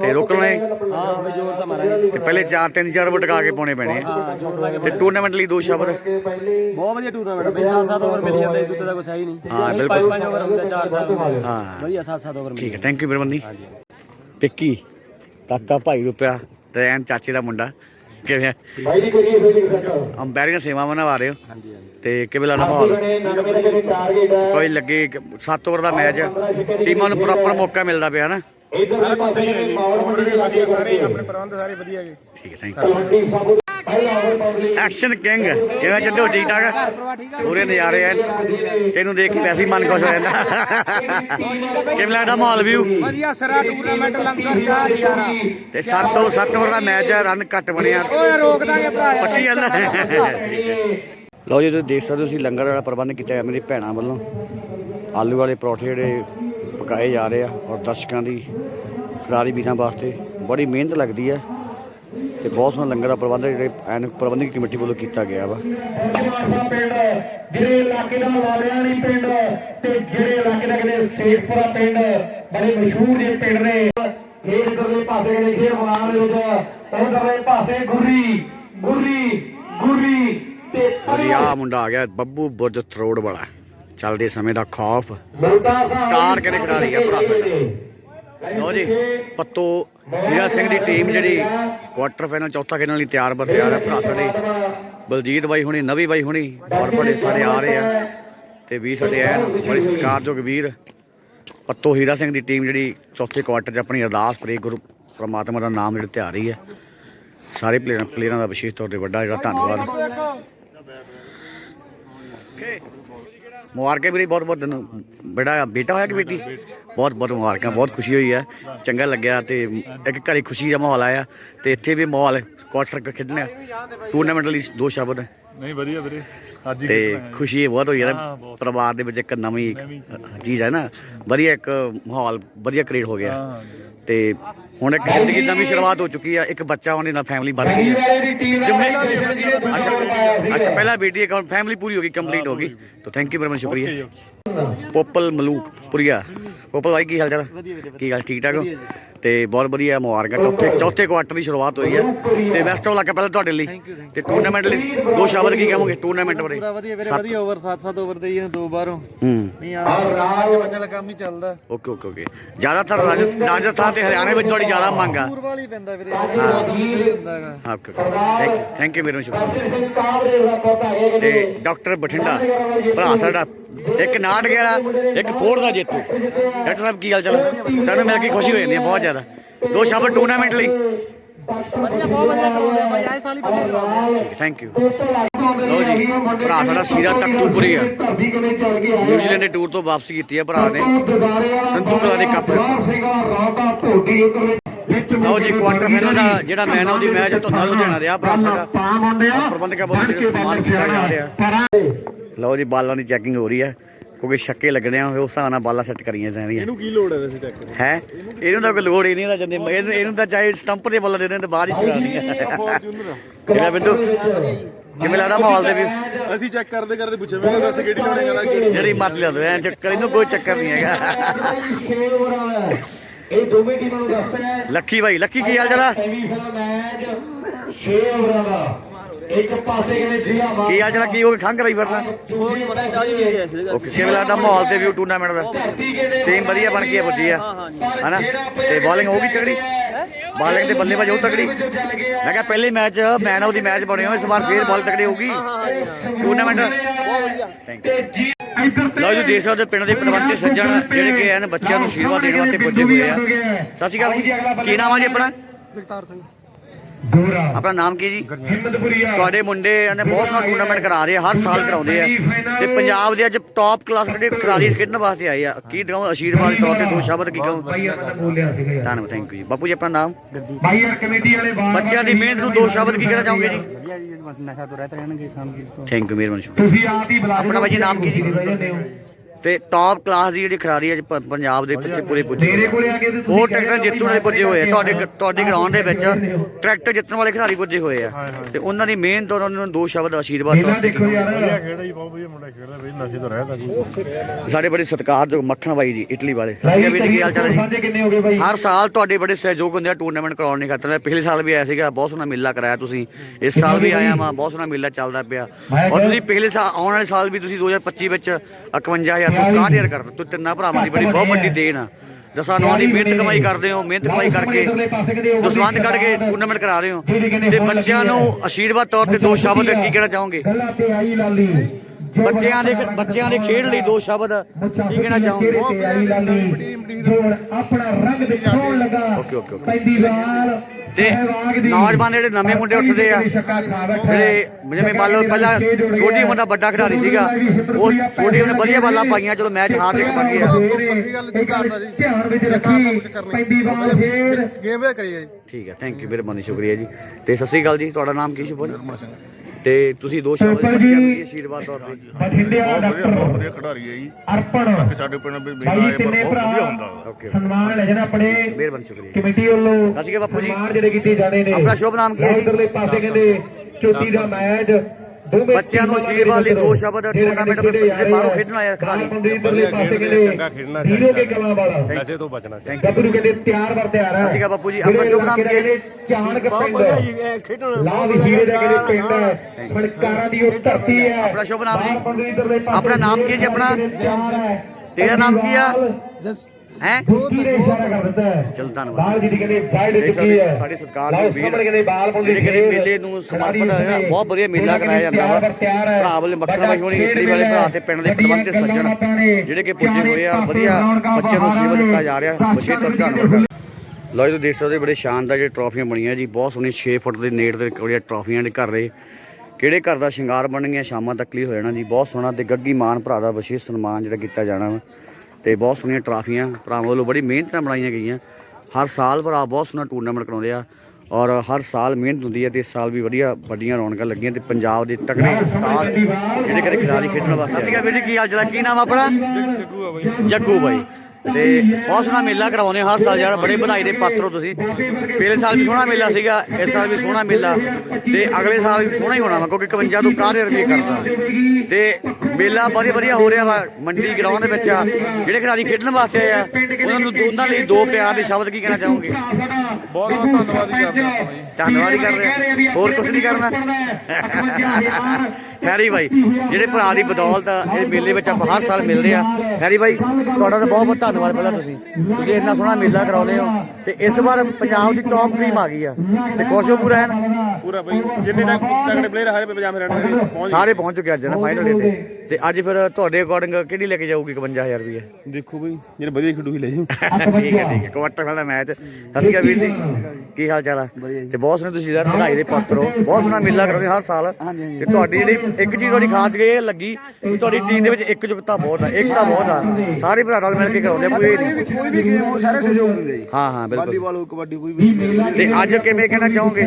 ਤੇ ਰੋਕਣ ਨੇ ਹਾਂ ਬਈ ਜ਼ੋਰ ਤਾਂ ਮਾਰਾਂਗੇ। ਤੇ ਪਹਿਲੇ 4 3 4 ਓਵਰ ਟਕਾ ਕੇ ਪਾਉਣੇ ਪੈਣੇ ਆ। ਤੇ ਟੂਰਨਾਮੈਂਟ ਲਈ ਦੋ ਸ਼ਬਦ। ਬਹੁਤ ਵਧੀਆ ਟੂਰਨਾਮੈਂਟ ਬਈ। 7-7 ਓਵਰ ਮਿਲ ਜਾਂਦੇ ਦੂਜੇ ਦਾ ਕੋਈ ਸਹੀ ਨਹੀਂ। ਹਾਂ, ਬਿਲਕੁਲ। 5-5 ਓਵਰ ਹੁੰਦੇ 4-4 ਹਾਂ। ਵਧੀਆ 7-7 ਓਵਰ ਠੀਕ ਹੈ ਥੈਂਕ ਯੂ ਬਿਰਮੰਦੀ ਟਿੱਕੀ ਕਾਕਾ ਭਾਈ ਰੁਪਿਆ ਤੇ ਐਨ ਚਾਚੇ ਦਾ ਮੁੰਡਾ। ਕਿਵੇਂ ਬਾਈ ਦੀ ਕੋਈ ਫੀਲਿੰਗ ਸੈਟ ਅੰਪਾਇਰਿੰਗ ਸੇਵਾਵਾਂ ਨਿਭਾ ਰਹੇ ਹੋ? ਤੇ ਕਿਵੇਂ ਲੱਗਦਾ ਮਾਹੌਲ? ਕੋਈ ਲੱਗੇ 7 ਓਵਰ ਦਾ ਮੈਚ ਟੀਮਾਂ ਨੂੰ ਪ੍ਰੋਪਰ ਮੌਕਾ ਮਿਲਦਾ ਪਿਆ ਨਾ। ਇਧਰਲੇ ਪਾਸੇ ਮੰਡੀ ਦੇ ਲਾਗੇ ਸਾਰੇ ਆਪਣੇ ਪ੍ਰਬੰਧ ਸਾਰੇ ਵਧੀਆ ਹੈਗੇ ਠੀਕ ਹੈ ਥੈਂਕ ਯੂ ਐਕਸ਼ਨ ਕਿੰਗ ਕਿਵੇਂ ਚੱਲਦੇ ਹੋ ਠੀਕ ਠਾਕ? ਪੂਰੇ ਨਜ਼ਾਰੇ ਐ ਤੈਨੂੰ ਦੇਖ ਕੇ ਵੈਸੇ ਹੀ ਮਨ ਖੁਸ਼ ਹੋ ਜਾਂਦਾ। ਕਿਵੇਂ ਲੱਗਦਾ ਮਾਹੌਲ ਵੀਊ ਵਧੀਆ ਸਰਾ ਟੂਰਨਾਮੈਂਟ ਲੰਗਰ ਚਾਹ ਯਾਰ। ਤੇ 7 ਤੋਂ 7 ਓਵਰ ਦਾ ਮੈਚ ਹੈ ਰਨ ਘੱਟ ਬਣਿਆ ਓਏ ਰੋਕ ਦਾਂਗੇ ਭਰਾ ਪੱਕੀ ਗੱਲ ਲਓ ਜੀ ਤੁਸੀਂ ਦੇਖ ਸਕਦੇ ਹੋ ਤੁਸੀਂ ਲੰਗਰ ਵਾਲਾ ਪ੍ਰਬੰਧ ਕੀਤਾ ਹੈ ਮੇਰੀ ਭੈਣਾਂ ਵੱਲੋਂ। ਆਲੂ ਵਾਲੇ ਪਰੌਠੇ ਜਿਹੜੇ ਪਕਾਏ ਜਾ ਰਹੇ ਆ ਔਰ ਦਰਸ਼ਕਾਂ ਦੀ ਖਿਡਾਰੀ ਵੀਰਾਂ ਵਾਸਤੇ ਬੜੀ ਮਿਹਨਤ ਲੱਗਦੀ ਹੈ ਤੇ ਬਹੁਤ ਸੋਹਣਾ ਲੰਗਰ ਦਾ ਪ੍ਰਬੰਧ ਜਿਹੜੇ ਐਨ ਪ੍ਰਬੰਧਕੀ ਕਮੇਟੀ ਵੱਲੋਂ ਕੀਤਾ ਗਿਆ ਵਾ। ਪਿੰਡ ਜਿਹੜੇ ਇਲਾਕੇ ਦਾ ਲਾਲਿਆਣੀ ਪਿੰਡ ਤੇ ਜਿਹੜੇ ਇਲਾਕੇ ਦਾ ਕਹਿੰਦੇ ਸੇਖਪੁਰਾ ਪਿੰਡ ਬੜੇ ਮਸ਼ਹੂਰ ਜੇ ਪਿੰਡ ਨੇ। ਖੇਡ ਇਧਰਲੇ ਪਾਸੇ ਕਹਿੰਦੇ ਖੇਡ ਮੈਦਾਨ ਦੇ ਵਿੱਚ ਉਧਰਲੇ ਪਾਸੇ ਗੁਰੀ ਗੁਰੀ ਗੁਰੀ ਤੇ ਜੀ ਆ ਮੁੰਡਾ ਆ ਗਿਆ ਬੱਬੂ ਬੁਰਜ ਥਰੋੜ ਵਾਲਾ। ਚੱਲਦੇ ਸਮੇਂ ਦਾ ਖੌਫ। ਸਟਾਰ ਕਹਿੰਦੇ ਖਿਡਾਰੀ ਆ ਭਰਾ। ਲਓ ਜੀ, ਪੱਤੋ ਹੀਰਾ ਸਿੰਘ ਦੀ ਟੀਮ ਜਿਹੜੀ ਕੁਆਟਰ ਫਾਈਨਲ ਚੌਥਾ ਖੇਡਣ ਲਈ ਤਿਆਰ ਬਰ ਤਿਆਰ ਹੈ ਭਰਾ ਸਾਡੇ। ਬਲਜੀਤ ਬਾਈ ਹੁਣੀ, ਨਵੀ ਬਾਈ ਹੁਣੀ ਔਰ ਬੜੇ ਸਾਰੇ ਆ ਰਹੇ ਆ ਤੇ ਵੀ ਸਾਡੇ ਐ ਬੜੇ ਸਤਿਕਾਰਯੋਗ ਵੀਰ। ਪੱਤੋ ਹੀਰਾ ਸਿੰਘ ਦੀ ਟੀਮ ਜਿਹੜੀ ਚੌਥੇ ਕੁਆਟਰ 'ਚ ਆਪਣੀ ਅਰਦਾਸ ਪ੍ਰੇ ਗੁਰੂ ਪ੍ਰਮਾਤਮਾ ਦਾ ਨਾਮ ਜਿਹੜਾ ਧਿਆ ਰਹੀ ਹੈ। ਸਾਰੇ ਪਲੇਅਰਾਂ ਪਲੇਅਰਾਂ ਦਾ ਵਿਸ਼ੇਸ਼ ਤੌਰ ਤੇ ਵੱਡਾ ਜਿਹੜਾ ਧੰਨਵਾਦ। ਮੁਬਾਰਕਾਂ ਵੀਰੇ ਬਹੁਤ ਬਹੁਤ ਤੈਨੂੰ ਬੇਟਾ ਬੇਟਾ ਹੋਇਆ ਕਿ ਬੇਟੀ? ਬਹੁਤ ਬਹੁਤ ਮੁਬਾਰਕਾਂ ਬਹੁਤ ਖੁਸ਼ੀ ਹੋਈ ਹੈ। ਚੰਗਾ ਲੱਗਿਆ ਤੇ ਇੱਕ ਘਰੇ ਖੁਸ਼ੀ ਦਾ ਮਾਹੌਲ ਆਇਆ ਤੇ ਇੱਥੇ ਵੀ ਮਾਹੌਲ ਕੁਆਟਰ ਖੇਡਣਾ ਟੂਰਨਾਮੈਂਟ ਲਈ ਦੋ ਸ਼ਬਦ। ਨਹੀਂ ਵਧੀਆ ਵੀਰੇ। ਅੱਜ ਹੀ ਤੇ। ਖੁਸ਼ੀ ਬਹੁਤ ਹੋਈ ਹੈ। ਪਰਿਵਾਰ ਦੇ ਵਿੱਚ ਇੱਕ ਨਵੀਂ ਚੀਜ਼। ਹੈ ਨਾ। ਵਧੀਆ ਇੱਕ ਮਾਹੌਲ ਵਧੀਆ ਕ੍ਰੀਏਟ ਹੋ ਗਿਆ। ਤੇ ਹੁਣ ਇੱਕ ਜ਼ਿੰਦਗੀ ਦੀ ਨਵੀਂ ਸ਼ੁਰੂਆਤ ਹੋ ਚੁੱਕੀ ਆ ਇੱਕ ਬੱਚਾ ਉਹਦੇ ਨਾਲ ਫੈਮਿਲੀ ਬਣ ਗਈ ਜਿੰਨੇ- ਅੱਛਾ ਪਹਿਲਾ ਬੇਟੀ ਅਕਾਊਂਟ ਫੈਮਿਲੀ ਪੂਰੀ ਹੋ ਗਈ ਕੰਪਲੀਟ ਹੋ ਗਈ। ਤਾਂ ਥੈਂਕ ਯੂ ਵੈਰੀ ਮਚ ਸ਼ੁਕਰੀਆ। ਪੋਪਲ ਮਲੂਕ ਪੁਰੀਆ। ਪੋਪਲ ਭਾਈ ਕੀ ਹਾਲ ਚਾਲ ਕੀ ਗੱਲ ਠੀਕ ਠਾਕ ਹੋ ਤੇ ਬਹੁਤ ਵਧੀਆ ਮੁਬਾਰਕਾਂ। ਚੌਥੇ ਚੌਥੇ ਕੁਆਟਰ ਦੀ ਸ਼ੁਰੂਆਤ ਹੋਈ ਹੈ। ਤੇ ਬੈਸਟ ਆਫ ਲੱਕ ਪਹਿਲਾਂ ਤੁਹਾਡੇ ਲਈ। ਤੇ ਟੂਰਨਾਮੈਂਟ ਲਈ ਦੋ ਸ਼ਬਦ ਕੀ ਕਹੋਗੇ? ਟੂਰਨਾਮੈਂਟ ਬਾਰੇ। ਪੂਰਾ ਵਧੀਆ ਵੀਰੇ ਵਧੀਆ ਓਵਰ 7-7 ਓਵਰ ਦੇ ਹੀ ਦੋ ਬਾਰੋਂ ਹੂੰ। ਨਹੀਂ ਆ ਪੰਜ ਵਾਲਾ ਕੰਮ ਹੀ ਚੱਲਦਾ। Okay okay okay. ਜ਼ਿਆਦਾਤਰ ਰਾਜ- ਰਾਜਸਥਾਨ ਤੇ ਹਰਿਆਣਾ ਵਿੱਚ ਤੁਹਾਡੀ ਜ਼ਿਆਦਾ ਮੰਗ ਆ। ਵਾਲੀ ਪੈਂਦਾ ਵੀਰੇ ਮੌਸਮ ਵੀ ਸਹੀ ਹੁੰਦਾ ਹੈਗਾ। ਥੈਂਕ ਯੂ ਸ਼ੁਕਰੀਆ ਦਾ ਤੇ ਡਾਕਟਰ ਬਠਿੰਡਾ ਭਰਾ ਸਾਡਾ ਇੱਕ ਨਾਟ ਗਿਆ ਇੱਕ ਫੋਰ ਦਾ ਜੇਤੂ। ਡਾਕਟਰ ਸਾਹਿਬ ਕੀ ਹਾਲ ਚਾਲ ਤੁਹਾਨੂੰ ਮਿਲ ਕੇ ਖੁਸ਼ੀ ਹੋ ਜਾਂਦੀ ਹੈ ਬਹੁਤ ਜ਼ਿਆਦਾ। ਦੋ ਸ਼ਬਦ ਟੂਰਨਾਮੈਂਟ ਲਈ। ਵਧੀਆ ਬਹੁਤ ਵਧੀਆ ਕਰਾਉਂਦੇ ਆ ਬਾਈ ਆਏ ਸਾਲ ਹੀ ਵਧੀਆ ਕਰਾਉਂਦੇ ਥੈਂਕ ਯੂ ਲਓ ਜੀ ਭਰਾ ਸਾਡਾ ਸੀਰਾ ਤਖਤੂਪੁਰੀ ਆ। ਨਿਊਜ਼ੀਲੈਂਡ ਦੇ ਟੂਰ ਤੋਂ ਵਾਪਸੀ ਕੀਤੀ ਹੈ ਭਰਾ ਨੇ। ਸੰਧੂ ਕਲਾ ਦੇ ਕੱਪ ਸਿੰਘਾ ਰਾਤਾ ਢੋਡੀ ਉਧਰ ਵਿੱਚ ਲਓ ਜੀ ਕੁਆਟਰ ਫਾਈਨਲ ਦਾ ਜਿਹੜਾ man of the match Dhunda Ludhiana ਰਿਹਾ ਭਰਾ ਸਾਡਾ। ਪਾ ਮੁੰਡਿਆ ਔਰ ਪ੍ਰਬੰਧਕਾਂ ਵੱਲੋਂ ਜਿਹੜਾ ਸਨਮਾਨ ਕੀਤਾ ਜਾ ਰਿਹਾ। ਲਓ ਜੀ ਬਾਲਾਂ ਦੀ ਚੈਕਿੰਗ ਹੋ ਰਹੀ ਹੈ ਕਿਉਂਕਿ ਛੱਕੇ ਲੱਗਣੇ ਆ ਉਸ ਹਿਸਾਬ ਨਾਲ ਬਾਲਾਂ ਸੈੱਟ ਕਰੀਆਂ ਜਾਣੀਆਂ ਇਹਨੂੰ ਕੀ ਲੋੜ ਹੈ ਵੈਸੇ ਚੈੱਕ ਕਰਨ ਹੈ? ਇਹਨੂੰ ਤਾਂ ਕੋਈ ਲੋੜ ਹੀ ਨਹੀਂ ਇਹਦਾ ਜੰਦੇ ਇਹਨੂੰ ਤਾਂ ਚਾਹੇ ਸਟੰਪ ਦੇ ਬੱਲਾ ਦੇ ਦੇਣ ਤੇ ਬਾਹਰ ਹੀ ਚਲਾਣੀ ਹੈ ਕਿਵੇਂ ਬਿੰਦੂ? ਕਿਵੇਂ ਲੱਗਦਾ ਮਾਹੌਲ ਦੇ ਵੀ? ਅਸੀਂ ਚੈੱਕ ਕਰਦੇ ਕਰਦੇ ਪੁੱਛਿਆ ਮੈਂ ਦੱਸ ਕਿਹੜੀ ਲਾਉਣੇ ਕਹਿੰਦਾ ਕਿਹੜੀ ਜਿਹੜੀ ਮਰਜ਼ੀ ਲਾ ਦੋ ਐ ਚੱਕਰ ਇਹਨੂੰ ਕੋਈ ਚੱਕਰ ਨਹੀਂ ਹੈਗਾ। ਇਹ ਦੋਵੇਂ ਟੀਮਾਂ ਨੂੰ ਦੱਸਦਾ ਹੈ ਲੱਖੀ ਭਾਈ ਲੱਖੀ ਕੀ ਹਾਲ ਚਾਲ ਆ? ਸੈਮੀਫਾਈਨਲ ਮੈਚ 6 ਓਵਰਾਂ ਦਾ। ਇੱਕ ਪਾਸੇ ਕੀ ਹਾਲ ਚਾਲ? ਕੀ ਹੋ ਗਿਆ ਖੰਗ ਰਹੀ ਫਿਰਨਾ? ਹੋਰ ਕੀ ਪਤਾ ਚਾਹ ਹੈ ਓਕੇ ਕਿਵੇਂ ਲੱਗਦਾ ਮਾਹੌਲ ਤੇ ਵੀ ਟੂਰਨਾਮੈਂਟ ਦਾ? ਟੀਮ ਵਧੀਆ ਬਣ ਗਈ ਹੈ ਬੱਜੀ ਆ ਹਨਾ? ਤੇ ਬੋਲਿੰਗ ਹੋਊਗੀ ਤਗੜੀ ਬਾਲਿੰਗ ਤੇ ਬੱਲੇਬਾਜ਼ ਉਹ ਤਗੜੀ ਮੈਂ ਕਿਹਾ ਪਹਿਲੇ match man of the match ਬਣੇ ਹੋ ਇਸ ਵਾਰ ਫੇਰ ਬਾਲ ਤਗੜੀ ਹੋਊਗੀ। ਟੂਰਨਾਮੈਂਟ ਥੈਂਕ ਯੂ ਲਓ ਜੀ ਦੇਖ ਸਕਦੇ ਹੋ ਪਿੰਡ ਦੇ ਪ੍ਰਬੰਧਕ ਸੱਜਣ ਜਿਹੜੇ ਕਿ ਹਨ ਬੱਚਿਆਂ ਨੂੰ ਆਸ਼ੀਰਵਾਦ ਦੇਣ ਵਾਸਤੇ ਪੁੱਜੇ ਹੋਏ ਆ। ਸਤਿ ਸ਼੍ਰੀ ਅਕਾਲ ਜੀ ਕੀ ਨਾਮ ਆ ਜੀ ਆਪਣਾ? ਗੋਰਾ ਆਪਣਾ ਨਾਮ ਕੀ ਜੀ? ਹਿੰਮਤਪੁਰੀਆ ਤੁਹਾਡੇ ਮੁੰਡੇ ਨੇ ਬਹੁਤ ਸੋਹਣਾ ਟੂਰਨਾਮੈਂਟ ਕਰਾ ਰਹੇ ਆ ਹਰ ਸਾਲ ਕਰਾਉਂਦੇ ਆ। ਤੇ ਪੰਜਾਬ ਦੇ ਅੱਜ ਟੌਪ ਕਲਾਸ ਦੇ ਖਿਡਾਰੀ ਖੇਡਣ ਵਾਸਤੇ ਆਏ ਆ ਕੀ ਦਵਾਂ ਆਸ਼ੀਰਵਾਦ ਦੇ ਤੌਰ ਤੇ ਦੋ ਸ਼ਬਦ ਕੀ ਕਹੂੰ? ਧੰਨਵਾਦ ਥੈਂਕ ਯੂ ਜੀ। ਬਾਪੂ ਜੀ ਆਪਣਾ ਨਾਮ? ਬਾਈ ਯਾਰ ਕਮੇਟੀ ਵਾਲੇ ਬੱਚਿਆਂ ਦੀ ਮਿਹਨਤ ਨੂੰ ਦੋ ਸ਼ਬਦ ਕੀ ਕਹਿਣਾ ਚਾਹੋਗੇ ਜੀ? ਵਧੀਆ ਜੀ ਬਸ ਨਸ਼ਾ ਤੋਂ ਰਹਿਤ ਰਹਿਣਗੇ ਖਾਣ ਤੋਂ। ਥੈਂਕ ਯੂ ਮਿਹਰਬਾਨੀ ਤੁਸੀਂ ਆਪ ਹੀ ਬੁਲਾ ਆਪਣਾ ਬਾਈ ਜੀ ਨਾਮ ਕੀ ਜੀ? ਤੇ ਟੌਪ ਕਲਾਸ ਦੀ ਜਿਹੜੀ ਖਿਡਾਰੀ ਅੱਜ ਪ- ਪੰਜਾਬ ਦੇ ਪਿੱਛੇ ਪੂਰੇ ਪੁੱਜੇ ਮੇਰੇ ਹੋਏ ਆ। ਕੋਲੇ ਆ ਕੇ ਤੇ ਤੁਸੀਂ ਉਹ ਟਰੈਕਟਰ ਜਿੱਤਣ ਵਾਲੇ ਪੁੱਜੇ ਹੋਏ ਆ। ਤੁਹਾਡੇ ਤੁਹਾਡੇ ਗਰਾਊਂਡ ਦੇ ਵਿੱਚ ਟਰੈਕਟਰ ਜਿੱਤਣ ਵਾਲੇ ਖਿਡਾਰੀ ਪੁੱਜੇ ਹੋਏ ਆ। ਤੇ ਉਹਨਾਂ ਦੀ ਮਿਹਨਤ ਔਰ ਉਹਨਾਂ ਨੂੰ ਦੋ ਸ਼ਬਦ ਆਸ਼ੀਰਵਾਦ ਵਧੀਆ ਦੇਖੋ ਯਾਰ। ਖੇਡਾ ਹੀ ਬਹੁਤ ਵਧੀਆ ਮੁੰਡਾ ਖੇਡਦਾ ਬਈ ਨਸ਼ੇ ਤੋਂ ਰਹਿਦਾ ਜੀ। ਸਾਡੇ ਬੜੇ ਸਤਿਕਾਰਯੋਗ ਮੱਖਣ ਬਾਈ ਜੀ ਇਟਲੀ ਵਾਲੇ। ਅਕਾਲ ਵੀਰ ਜੀ, ਕੀ ਹਾਲ ਚਾਲ ਹੈ ਜੀ? ਸਾਂਝੇ ਕਿੰਨੇ ਹੋ ਗਏ ਬਾਈ? ਹਰ ਸਾਲ ਤੁਹਾਡੇ ਬੜੇ ਸਹਿਯੋਗ ਹੁੰਦੇ ਆ ਟੂਰਨਾਮੈਂਟ ਕਰਾਉਣ ਦੀ ਖਾਤਰ। ਪਿਛਲੇ ਸਾਲ ਵੀ ਆਇਆ ਸੀਗਾ ਬਹੁਤ ਸੋਹਣਾ ਮੇਲਾ ਕਰਾਇਆ ਤੁਸੀਂ। ਇਸ ਸਾਲ ਵੀ ਆਇਆ ਵਾ ਬਹੁਤ ਸੋਹਣਾ ਮੇਲਾ ਚੱਲਦਾ ਪਿਆ। ਔਰ ਤੁਸੀਂ ਪਿਛਲੇ ਸਾਲ ਆਉਣ ਵਾਲੇ ਸਾਲ ਵੀ ਤੁਸੀਂ 2025 ਵਿੱਚ 51000 ਤੋਂ 61000 ਕਰ ਦਿੱਤੇ ਤਿੰਨਾਂ ਭਰਾਵਾਂ ਦੀ ਬੜੀ ਬਹੁਤ ਵੱਡੀ ਦੇਣ ਆ। ਦਸਾਂ ਨੌਂ ਦੀ ਮਿਹਨਤ ਕਮਾਈ ਕਰਦੇ ਹੋ ਮਿਹਨਤ ਕਮਾਈ ਕਰਕੇ ਦਸਵੰਦ ਕੱਢ ਕੇ ਟੂਰਨਾਮੈਂਟ ਕਰਾ ਰਹੇ ਹੋ। ਤੇ ਬੱਚਿਆਂ ਨੂੰ ਆਸ਼ੀਰਵਾਦ ਤੌਰ ਤੇ ਦੋ ਸ਼ਬਦ ਕੀ ਕਹਿਣਾ ਚਾਹੋਗੇ? ਗੱਲਾਂ ਤੇ ਆਈ ਲਾਲੀ। ਬੱਚਿਆਂ ਦੇ ਬੱਚਿਆਂ ਦੇ ਖੇਡ ਲਈ ਦੋ ਸ਼ਬਦ ਕੀ ਕਹਿਣਾ ਚਾਹੋਗੇ? ਜੋੜ ਆਪਣਾ ਰੰਗ ਦਿਖਾਉਣ ਲੱਗਾ ਓਕੇ, ਓਕੇ, ਓਕੇ। ਪੈਂਦੀ ਵਾਲ ਤੇ ਸਹਿਵਾਗ ਦੀ ਨੌਜਵਾਨ ਜਿਹੜੇ ਨਵੇਂ ਮੁੰਡੇ ਉੱਠਦੇ ਆ ਹੈ। ਜਿਹੜੇ ਜਿਵੇਂ ਮੰਨ ਲਓ ਪਹਿਲਾਂ ਛੋਟੀ ਉਮਰ ਦਾ ਵੱਡਾ ਖਿਡਾਰੀ ਸੀਗਾ ਉਹ ਛੋਟੀ ਉਮਰ ਵਧੀਆ ਬਾਲਾਂ ਪਾਈਆਂ ਚਲੋ ਮੈਚ ਹਾਰ ਕੇ ਬਣ ਗਿਆ। ਧਿਆਨ ਵਿੱਚ ਰੱਖੀ ਪੈਂਦੀ ਵਾਲ ਫੇਰ ਕਰੀਏ ਠੀਕ ਹੈ ਥੈਂਕ ਯੂ ਮਿਹਰਬਾਨੀ ਸ਼ੁਕਰੀਆ ਜੀ। ਤੇ ਸਤਿ ਸ੍ਰੀ ਅਕਾਲ ਜੀ ਤੁਹਾਡਾ ਨਾਮ ਕੀ ਸ਼ੁਭਨ ਤੇ ਤੁਸੀਂ ਦੋ ਸ਼ਬਦ ਬੱਚਿਆਂ ਨੂੰ ਤੌਰ ਤੇ ਬਠਿੰਡੇ ਵਾਲਾ ਬਹੁਤ ਵਧੀਆ ਬਹੁਤ ਡਾਕਟਰ ਵਧੀਆ ਖਿਡਾਰੀ ਹੈ ਜੀ। ਅਰਪਣ। ਸਾਡੇ ਪਿੰਡ ਵਿੱਚ ਮੇਲਾ ਹੈ ਬਹੁਤ ਵਧੀਆ ਹੁੰਦਾ ਸਨਮਾਨ ਲੈ ਜਾਣਾ ਆਪਣੇ ਮਿਹਰਬਾਨੀ ਸ਼ੁਕਰੀਆ। ਕਮੇਟੀ ਵੱਲੋਂ ਸਤਿ ਸ਼੍ਰੀ ਅਕਾਲ ਬਾਪੂ ਜੀ। ਸਨਮਾਨ ਜਿਹੜੇ ਕੀਤੇ ਜਾਣੇ ਨੇ। ਆਪਣਾ ਸ਼ੁਭ ਨਾਮ ਕੀ ਹੈ ਜੀ? ਉਧਰਲੇ ਪਾਸੇ ਕਹਿੰਦੇ ਚੋਟੀ ਦਾ ਮੈਚ। ਬੱਚਿਆਂ ਨੂੰ ਆਸ਼ੀਰਵਾਦ ਲਈ ਦੋ ਸ਼ਬਦ ਟੂਰਨਾਮੈਂਟ ਦੇ ਬਾਹਰੋਂ ਖੇਡਣ ਆਇਆ ਖਿਡਾਰੀ ਵਧੀਆ ਖੇਡਦੇ ਚੰਗਾ ਖੇਡਣਾ ਹੀਰੋ ਕੇ ਕਲਾਂ ਵਾਲਾ। ਨਸ਼ੇ ਤੋਂ ਬਚਣਾ ਚਾਹੀਦਾ ਗੱਭਰੂ ਕਹਿੰਦੇ ਤਿਆਰ ਵਰ ਤਿਆਰ ਹੈ ਅਸੀਂ ਕਿਹਾ ਬਾਪੂ ਜੀ, ਆਪਣਾ ਸ਼ੁਭ ਨਾਮ ਕੀ ਹੈ ਜੀ? ਚਾਣਕ ਪਿੰਡ। ਖੇਡਣ ਲਾਭ ਹੀਰੇ ਦੇ ਕਿਹੜੇ ਪਿੰਡ ਫਣਕਾਰਾਂ ਦੀ ਉਹ ਧਰਤੀ ਹੈ। ਆਪਣਾ ਸ਼ੁਭ ਨਾਮ ਜੀ? ਪਾਸੇ ਆਪਣਾ ਨਾਮ ਕੀ ਹੈ ਜੀ? ਆਪਣਾ? ਹੈ। ਤੇਰਾ ਨਾਮ ਕੀ ਆ? ਹੈ? ਚਲ ਧੰਨਵਾਦ ਬਾਲ ਜੀ। ਦੀ ਕਹਿੰਦੇ ਚੁੱਕੀ ਹੈ। ਸਾਡੇ ਲਓ ਦੇ ਵੀਰ ਸਾਹਮਣੇ ਕਹਿੰਦੇ ਬਾਲ ਪੁੰਡੀ ਜਿਹੜੇ ਕਹਿੰਦੇ ਮੇਲੇ ਨੂੰ ਸਮਰਪਿਤ ਹੈ ਨਾ, ਬਹੁਤ ਵਧੀਆ ਮੇਲਾ ਕਰਾਇਆ ਜਾਂਦਾ ਵਾ। ਭਰਾ ਵੱਲ ਮੱਖਣ ਬਾਈ ਹੋਣੀ ਇਟਲੀ ਵਾਲੇ ਭਰਾ ਤੇ ਪਿੰਡ ਦੇ ਪ੍ਰਬੰਧ ਦੇ ਸੱਜਣ ਜਿਹੜੇ ਕਿ ਪੁੱਜੇ ਹੋਏ ਆ ਵਧੀਆ ਬੱਚਿਆਂ ਨੂੰ ਸੇਵਾ ਦਿੱਤਾ ਜਾ ਰਿਹਾ ਵਿਸ਼ੇਸ਼ ਤੌਰ ਤੇ ਧੰਨਵਾਦ ਲੋ ਜੀ ਦੇਖ ਸਕਦੇ ਬੜੇ ਸ਼ਾਨਦਾਰ ਜਿਹੜੇ ਟਰਾਫੀਆਂ ਬਣੀਆਂ ਜੀ ਬਹੁਤ ਸੋਹਣੀ 6 ਫੁੱਟ ਦੇ ਨੇੜ ਦੇ ਕੋਲੇ ਟਰਾਫੀਆਂ ਦੇ ਘਰ ਦੇ। ਕਿਹੜੇ ਘਰ ਦਾ ਸ਼ਿੰਗਾਰ ਬਣਨਗੀਆਂ ਸ਼ਾਮਾਂ ਤੱਕ ਲਈ ਹੋ ਜਾਣਾ ਜੀ ਬਹੁਤ ਸੋਹਣਾ ਤੇ ਗੱਗੀ ਮਾਨ ਭਰਾ ਦਾ ਵਿਸ਼ੇਸ਼ ਸਨਮਾਨ ਜਿਹੜਾ ਕੀਤਾ ਜਾਣਾ ਵਾ। ਤੇ ਬਹੁਤ ਸੋਹਣੀਆਂ ਟਰਾਫੀਆਂ ਭਰਾਵਾਂ ਵੱਲੋਂ ਬੜੀ ਮਿਹਨਤ ਨਾਲ ਬਣਾਈਆਂ ਗਈਆਂ। ਹਰ ਸਾਲ ਭਰਾ ਬਹੁਤ ਸੋਹਣਾ ਟੂਰਨਾਮੈਂਟ ਕਰਾਉਂਦੇ ਆ ਔਰ ਹਰ ਸਾਲ ਮਿਹਨਤ ਹੁੰਦੀ ਹੈ ਤੇ ਇਸ ਸਾਲ ਵੀ ਵਧੀਆ ਵੱਡੀਆਂ ਰੌਣਕਾਂ ਲੱਗੀਆਂ ਤੇ ਪੰਜਾਬ ਦੇ ਤਕੜੇ ਸਟਾਰ ਜਿਹੜੇ ਕਰੇ ਖਿਡਾਰੀ ਖੇਡਣ ਵਾਸਤੇ ਅਸੀਂ ਵੀਰ ਜੀ ਕੀ ਹਾਲ ਚਾਲ? ਕੀ ਨਾਮ ਆ ਆਪਣਾ? ਜੱਗੂ ਬਾਈ। ਤੇ ਬਹੁਤ ਸੋਹਣਾ ਮੇਲਾ ਕਰਵਾਉਂਦੇ ਆ ਹਰ ਸਾਲ ਯਾਰ ਬੜੇ ਵਧਾਈ ਦੇ ਪਾਤਰ ਹੋ ਤੁਸੀਂ। ਪਿਛਲੇ ਸਾਲ ਵੀ ਸੋਹਣਾ ਮੇਲਾ ਸੀਗਾ ਇਸ ਸਾਲ ਵੀ ਸੋਹਣਾ ਮੇਲਾ। ਤੇ ਅਗਲੇ ਸਾਲ ਵੀ ਸੋਹਣਾ ਹੀ ਹੋਣਾ ਵਾ ਕਿਉਂਕਿ 51 ਤੋਂ 61 ਰੁਪਏ ਕਰਦਾ। ਤੇ ਮੇਲਾ ਵਧੀਆ ਵਧੀਆ ਹੋ ਰਿਹਾ ਵਾ ਮੰਡੀ ਗਰਾਊਂਡ ਦੇ ਵਿੱਚ ਆ। ਜਿਹੜੇ ਖਿਡਾਰੀ ਖੇਡਣ ਵਾਸਤੇ ਆਏ ਆ ਉਹਨਾਂ ਨੂੰ ਦੋਨਾਂ ਲਈ ਦੋ ਪਿਆਰ ਦੇ ਸ਼ਬਦ ਕੀ ਕਹਿਣਾ ਚਾਹੋਗੇ? ਬਹੁਤ ਬਹੁਤ ਧੰਨਵਾਦ ਕਰਦੇ ਧੰਨਵਾਦ ਕਰਦੇ। ਹੋਰ ਕੁਝ ਨਹੀਂ ਕਰਨਾ? ਹੈਰੀ ਬਾਈ ਜਿਹੜੇ ਭਰਾ ਦੀ ਬਦੌਲਤ ਇਹ ਮੇਲੇ ਵਿੱਚ ਆਪਾਂ ਹਰ ਸਾਲ ਮਿਲਦੇ ਆ। ਹੈਰੀ ਬਾਈ ਤੁਹਾਡਾ ਤਾਂ ਬਹੁਤ ਬਹੁਤ ਧੰਨਵਾਦ ਪਹਿਲਾਂ ਤੁਸੀਂ। ਤੁਸੀਂ ਇੰਨਾ ਸੋਹਣਾ ਮੇਲਾ ਕਰਾਉਂਦੇ ਹੋ ਤੇ ਇਸ ਵਾਰ ਪੰਜਾਬ ਦੀ ਟੌਪ ਟੀਮ ਆ ਗਈ ਆ। ਤੇ ਖੁਸ਼ ਹੋ ਪੂਰਾ ਹੈ ਨਾ ਪੂਰਾ ਬਈ ਜਿੰਨੇ ਤੱਕ ਤਗੜੇ ਪਲੇਅਰ ਹਰੇ ਪਜਾਮੇ ਰਹਿਣੇ ਸਾਰੇ ਪਹੁੰਚ ਚੁੱਕੇ ਅੱਜ ਨਾ ਫਾਈਨਲ ਤੇ। ਤੇ ਅੱਜ ਫਿਰ ਤੁਹਾਡੇ ਅਕੋਰਡਿੰਗ ਕਿਹੜੀ ਲੈ ਕੇ ਜਾਊਗੀ 51000 ਰੁਪਏ ਦੇਖੋ ਬਈ ਜਿਹੜੇ ਵਧੀਆ ਖੇਡੂ ਹੀ ਲੈ ਜਾਓ। ਠੀਕ ਹੈ ਠੀਕ ਹੈ। ਕੁਆਟਰ ਵਾਲਾ ਮੈਚ। ਅਸੀਂ ਕਾ ਵੀਰ ਜੀ। ਕੀ ਹਾਲ ਚਾਲ ਆ? ਤੇ ਬਹੁਤ ਸੋਹਣੇ ਤੁਸੀਂ ਯਾਰ ਵਧਾਈ ਦੇ ਪਾਤਰ ਹੋ। ਬਹੁਤ ਸੋਹਣਾ ਮੇਲਾ ਕਰਾਉਂਦੇ ਹਰ ਸਾਲ। ਤੇ ਤੁਹਾਡੀ ਜਿਹੜੀ ਇੱਕ ਚੀਜ਼ ਤੁਹਾਡੀ ਖਾਸ ਇਹ ਲੱਗੀ ਕਿ ਤੁਹਾਡੀ ਟੀਮ ਦੇ ਵਿੱਚ ਇੱਕਜੁੱਟਤਾ ਬਹੁਤ ਆ ਏਕਤਾ ਬਹੁਤ ਆ। ਸਾਰੇ ਭਰਾ ਨਾਲ ਮਿਲ ਕੇ ਕਰਾਉਂਦੇ ਕੋਈ ਨਹੀਂ ਕੋਈ ਵੀ ਗੇਮ ਹੋ ਸਾਰੇ ਸਹਿਯੋਗ ਦਿੰਦੇ ਜੀ। ਹਾਂ ਹਾਂ ਬਿਲਕੁਲ। ਵਾਲੀਬਾਲ ਹੋ ਕਬੱਡੀ ਕੋਈ ਵੀ ਤੇ ਅੱਜ ਕਿਵੇਂ ਕਹਿਣਾ ਚਾਹੋਗੇ?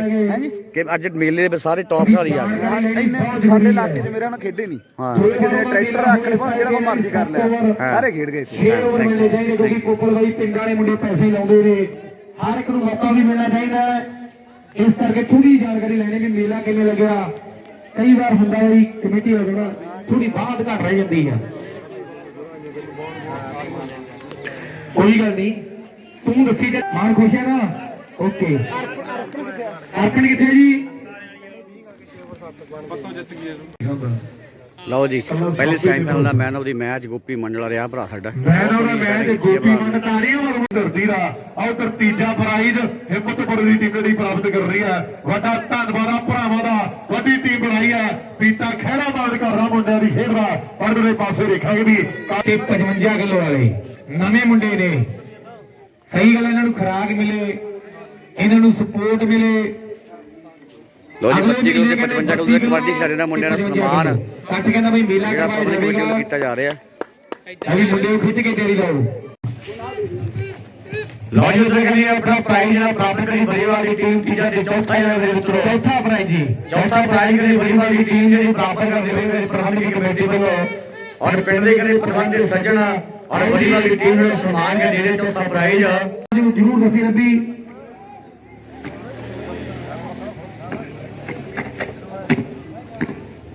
ਕਿ ਅੱਜ ਮੇਲੇ ਦੇ ਵਿੱਚ ਸਾਰੇ ਟੌਪ ਖਿਡਾਰੀ ਆ ਗਏ। ਇੰਨੇ ਸਾਡੇ ਇਲਾਕੇ 'ਚ ਮੇਰੇ ਨਾਲ ਖੇਡੇ ਨਹੀਂ ਹਾਂ। ਕਿਸੇ ਨੇ ਟਰੈਕਟਰ ਰੱਖ ਲਿਆ ਜਿਹੜਾ ਕੋ ਮਰਜ਼ੀ ਕਰ ਲਿਆ। ਸਾਰੇ ਖੇਡ ਗਏ ਇੱਥੇ। ਖੇਡ ਓਵਰ ਮਿਲਣੇ ਚਾਹੀਦੇ ਕਿਉਂਕਿ ਕੋਪਲ ਬਾਈ ਪਿੰਡਾਂ ਵਾਲੇ ਮੁੰਡੇ ਪੈਸੇ ਲਾਉਂਦੇ ਨੇ। ਹਰ ਇੱਕ ਨੂੰ ਮੌਕਾ ਵੀ ਮਿਲਣਾ ਚਾਹੀਦਾ ਹੈ। ਇਸ ਕਰਕੇ ਥੋੜੀ ਜਾਣਕਾਰੀ ਲੈਣੀ ਵੀ ਮੇਲਾ ਕਿਵੇਂ ਲੱਗਿਆ। ਕਈ ਵਾਰ ਹੁੰਦਾ ਹੈ ਵੀ ਕਮੇਟੀ ਹੋ ਜਾਣਾ ਥੋੜੀ ਬਾਅਦ ਘਟ ਰਹਿ ਜਾਂਦੀ ਹੈ। ਕੋਈ ਗੱਲ ਨਹੀਂ। ਤੂੰ ਦੱਸੀ ਜੇ ਮਾਨ ਖੁਸ਼ ਹੈ ਨਾ? ਓਕੇ। ਅਰਪਣ ਕਿੱਥੇ ਜੀ? ਲਓ ਜੀ, ਪਹਿਲੇ semifinal the man of the match Gopi Mandla ਰਿਹਾ ਭਰਾ ਸਾਡਾ। ਮੈਂ ਉਹਨਾਂ ਮੈਂ ਤੇ ਗੋਪੀ ਮੰਡ ਤਾੜੀਆਂ ਵਾਂਗੂ ਧਰਤੀ ਦਾ। ਆਹ ਉਧਰ ਤੀਜਾ ਪ੍ਰਾਈਜ਼ ਹਿੰਮਤਪੁਰ ਦੀ ਟੀਮ ਜਿਹੜੀ ਪ੍ਰਾਪਤ ਕਰ ਰਹੀ ਹੈ। ਵੱਡਾ ਧੰਨਵਾਦ ਆ ਭਰਾਵਾਂ ਦਾ, ਵੱਡੀ ਟੀਮ ਬਣਾਈ ਹੈ। ਪੀਤਾ ਖਹਿਰਾ ਬਾਦ ਘਰਾਂ ਮੁੰਡਿਆਂ ਦੀ ਖੇਡ ਦਾ। ਪਰਦੇ ਪਾਸੇ ਦੇਖਾਂਗੇ ਵੀ ਤੇ 55 ਕਿਲੋ ਵਾਲੇ, ਨਵੇਂ ਮੁੰਡੇ ਨੇ। ਸਹੀ ਗੱਲ ਇਹਨਾਂ ਨੂੰ ਖੁਰਾਕ ਮਿਲੇ, ਇਹਨਾਂ ਨੂੰ ਸਪੋਰਟ ਮਿਲੇ। ਲਓ ਜੀ 25 ਕਿਲੋ ਤੇ 55 ਕਿਲੋ ਦੇ ਕਬੱਡੀ ਖਿਡਾਰੀ ਦਾ ਮੁੰਡਿਆਂ ਦਾ ਸਨਮਾਨ। ਕੱਟ ਕਹਿੰਦਾ ਬਈ ਮੇਲਾ ਜਿਹੜਾ ਪਬਲਿਕ ਵਿੱਚ ਕੀਤਾ ਜਾ ਰਿਹਾ। ਅਭੀ ਮੁੰਡੇ ਨੂੰ ਖਿੱਚ ਕੇ ਤੇਰੀ ਲਾਓ। ਲਓ ਜੀ ਉਧਰ ਕਰੀ ਆਪਣਾ ਪ੍ਰਾਈਜ਼ ਜਿਹੜਾ ਪ੍ਰਾਪਤ ਕਰੀ ਬਰੀਵਾਲ ਦੀ ਟੀਮ ਤੀਜਾ ਤੇ ਚੌਥਾ ਜਿਹੜਾ ਮੇਰੇ ਮਿੱਤਰੋ। ਚੌਥਾ ਪ੍ਰਾਈਜ਼ ਜੀ। ਚੌਥਾ ਪ੍ਰਾਈਜ਼ ਕਰੀ ਬਰੀਵਾਲ ਦੀ ਟੀਮ ਜਿਹੜੀ ਪ੍ਰਾਪਤ ਕਰਦੇ ਹੋਏ ਮੇਰੇ ਪ੍ਰਬੰਧਕੀ ਕਮੇਟੀ ਵੱਲੋਂ। ਔਰ ਪਿੰਡ ਦੇ ਕਰੇ ਪ੍ਰਬੰਧ ਦੇ ਸੱਜਣ ਔਰ ਬੜੀ ਵਾਲੀ ਟੀਮ ਨੂੰ ਸਨਮਾਨ ਦੇ ਰਹੇ ਚੌਥਾ ਪ੍ਰਾਈਜ਼ ਨੂੰ ਜ਼ਰੂਰ ਦੱਸੀ ਰੱਬੀ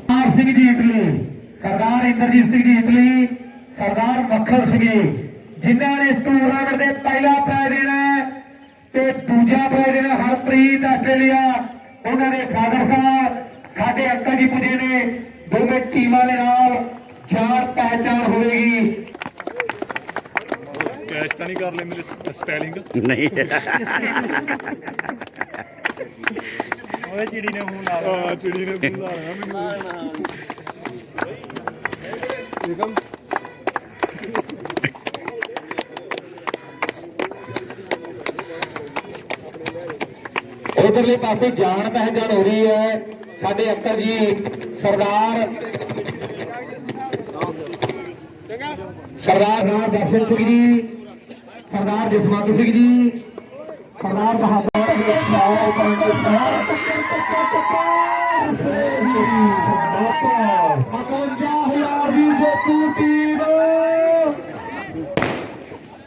ਸਰਦਾਰ ਸਿੰਘ ਜੀ ਇਟਲੀ ਸਰਦਾਰ ਇੰਦਰਜੀਤ ਸਿੰਘ ਜੀ ਇਟਲੀ ਸਰਦਾਰ ਮੱਖਣ ਸਿੰਘ ਜੀ ਜਿਨ੍ਹਾਂ ਨੇ ਇਸ ਟੂਰਨਾਮੈਂਟ ਦੇ ਪਹਿਲਾ ਪ੍ਰਾਈਜ਼ ਦੇਣਾ ਤੇ ਦੂਜਾ ਪ੍ਰਾਈਜ਼ ਦੇਣਾ ਹਰਪ੍ਰੀਤ ਆਸਟ੍ਰੇਲੀਆ। ਉਹਨਾਂ ਦੇ ਫਾਦਰ ਸਾਹਿਬ ਸਾਡੇ ਅੰਕਲ ਜੀ ਪੁੱਜੇ ਨੇ ਦੋਵੇਂ ਟੀਮਾਂ ਦੇ ਨਾਲ ਜਾਣ ਪਹਿਚਾਣ ਹੋਵੇਗੀ। ਕੈਚ ਤਾਂ ਨਹੀਂ ਕਰ ਲੈ ਮੇਰੇ ਸਪੈਲਿੰਗ ਨਹੀਂ। ਓਏ ਚਿੜੀ ਨੇ ਫੋਨ ਲਾ ਲਿਆ। ਚਿੜੀ ਨੇ ਫੋਨ ਲਾ ਲਿਆ ਮੈਨੂੰ। ਦੇਖਮ ਉਧਰਲੇ ਪਾਸੇ ਜਾਣ ਪਹਿਚਾਣ ਹੋ ਰਹੀ ਹੈ ਸਾਡੇ ਅੰਕਲ ਜੀ ਸਰਦਾਰ ਸਰਦਾਰ ਰਾਮ ਦਰਸ਼ਨ ਸਿੰਘ ਜੀ ਸਰਦਾਰ ਜਸਵੰਤ ਸਿੰਘ ਜੀ ਸਰਦਾਰ ਬਹਾਦਰ ਸਿੰਘ ਸਾਹ ਪੰਡਤ ਸਰਦਾਰ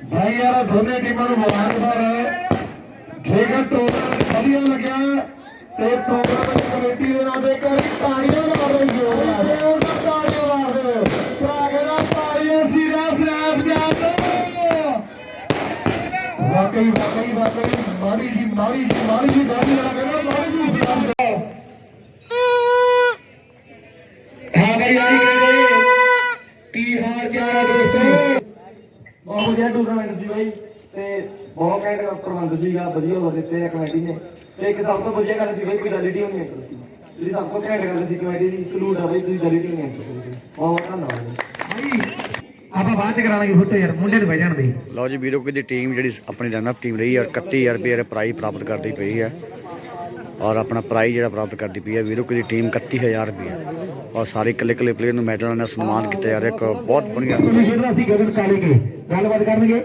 ਭਾਈ ਯਾਰ ਦੋਨੇ ਟੀਮਾਂ ਨੂੰ ਮੁਬਾਰਕਬਾਦ ਹੈ ਟੂਰਨਾਮੈਂਟ ਵਧੀਆ ਲੱਗਿਆ ਤੇ ਟੂਰਨਾਮੈਂਟ ਕਮੇਟੀ ਦੇ ਨਾਮ ਤੇ ਇੱਕ ਵਾਰੀ ਤਾੜੀਆਂ ਮਾਰੋ ਬਹੁਤ ਜ਼ੋਰ ਧੰਨਵਾਦ ਭਰਾ ਕਹਿੰਦਾ ਤਾਲੀਆਂ ਸਿਰਾ ਸਰਾਬ ਜਾਦੋ ਵਾਕਈ ਵਾਕਈ ਵਾਕਈ ਮਾਰੀ ਜੀ ਮਾਰੀ ਜੀ ਮਾਰੀ ਜੀ ਗਾੜੀ ਵਾਲਾ ਬਹੁਤ ਵਧੀਆ ਟੂਰਨਾਮੈਂਟ ਸੀ ਬਾਈ ਤੇ ਬਹੁਤ ਘੈਂਟ ਪ੍ਰਬੰਧ ਸੀਗਾ ਵਧੀਆ ਹੋ ਦਿੱਤੇ ਆ ਕਮੇਟੀ ਨੇ। ਤੇ ਇੱਕ ਸਭ ਤੋਂ ਵਧੀਆ ਗੱਲ ਸੀ ਬਾਈ ਕੁਆਲਿਟੀ ਹੋਣੀ ਐਂਟਰ ਸੀ ਜਿਹੜੀ ਸਭ ਤੋਂ ਘੈਂਟ ਗੱਲ ਸੀ ਕਮੇਟੀ ਦੀ ਸਲੂਟ ਆ ਬਾਈ ਤੁਸੀਂ ਕੁਆਲਿਟੀ ਨਹੀਂ ਐਂਟਰ ਕੀਤੀ ਬਹੁਤ ਬਹੁਤ ਧੰਨਵਾਦ ਜੀ। ਆਪਾਂ ਬਾਅਦ ਚ ਕਰਾ ਲਾਂਗੇ ਫੋਟੋ ਯਾਰ ਮੁੰਡੇ ਨੂੰ ਬਹਿ ਜਾਣ ਦੇ। ਲਓ ਜੀ ਵੀਰੋ ਦੀ ਟੀਮ ਜਿਹੜੀ ਆਪਣੀ ਰਨਅਪ ਟੀਮ ਰਹੀ ਹੈ 31000 ਰੁਪਏ ਦਾ ਪ੍ਰਾਈਜ਼ ਪ੍ਰਾਪਤ ਕਰਦੀ ਪਈ ਹੈ ਔਰ ਆਪਣਾ ਪ੍ਰਾਈਜ਼ ਜਿਹੜਾ ਪ੍ਰਾਪਤ ਕਰਦੀ ਪਈ ਹੈ ਵੀਰੋ ਦੀ ਟੀਮ 31000 ਰੁਪਏ। ਔਰ ਸਾਰੇ ਇਕੱਲੇ ਇਕੱਲੇ ਪਲੇਅਰ ਨੂੰ ਮੈਡਲਾਂ ਨਾਲ ਸਨਮਾਨ ਕੀਤਾ ਜਾ ਰਿਹਾ। ਇੱਕ ਬਹੁਤ ਵਧੀਆ। ਗਗਨ ਗੱਲਬਾਤ ਕਰਨਗੇ।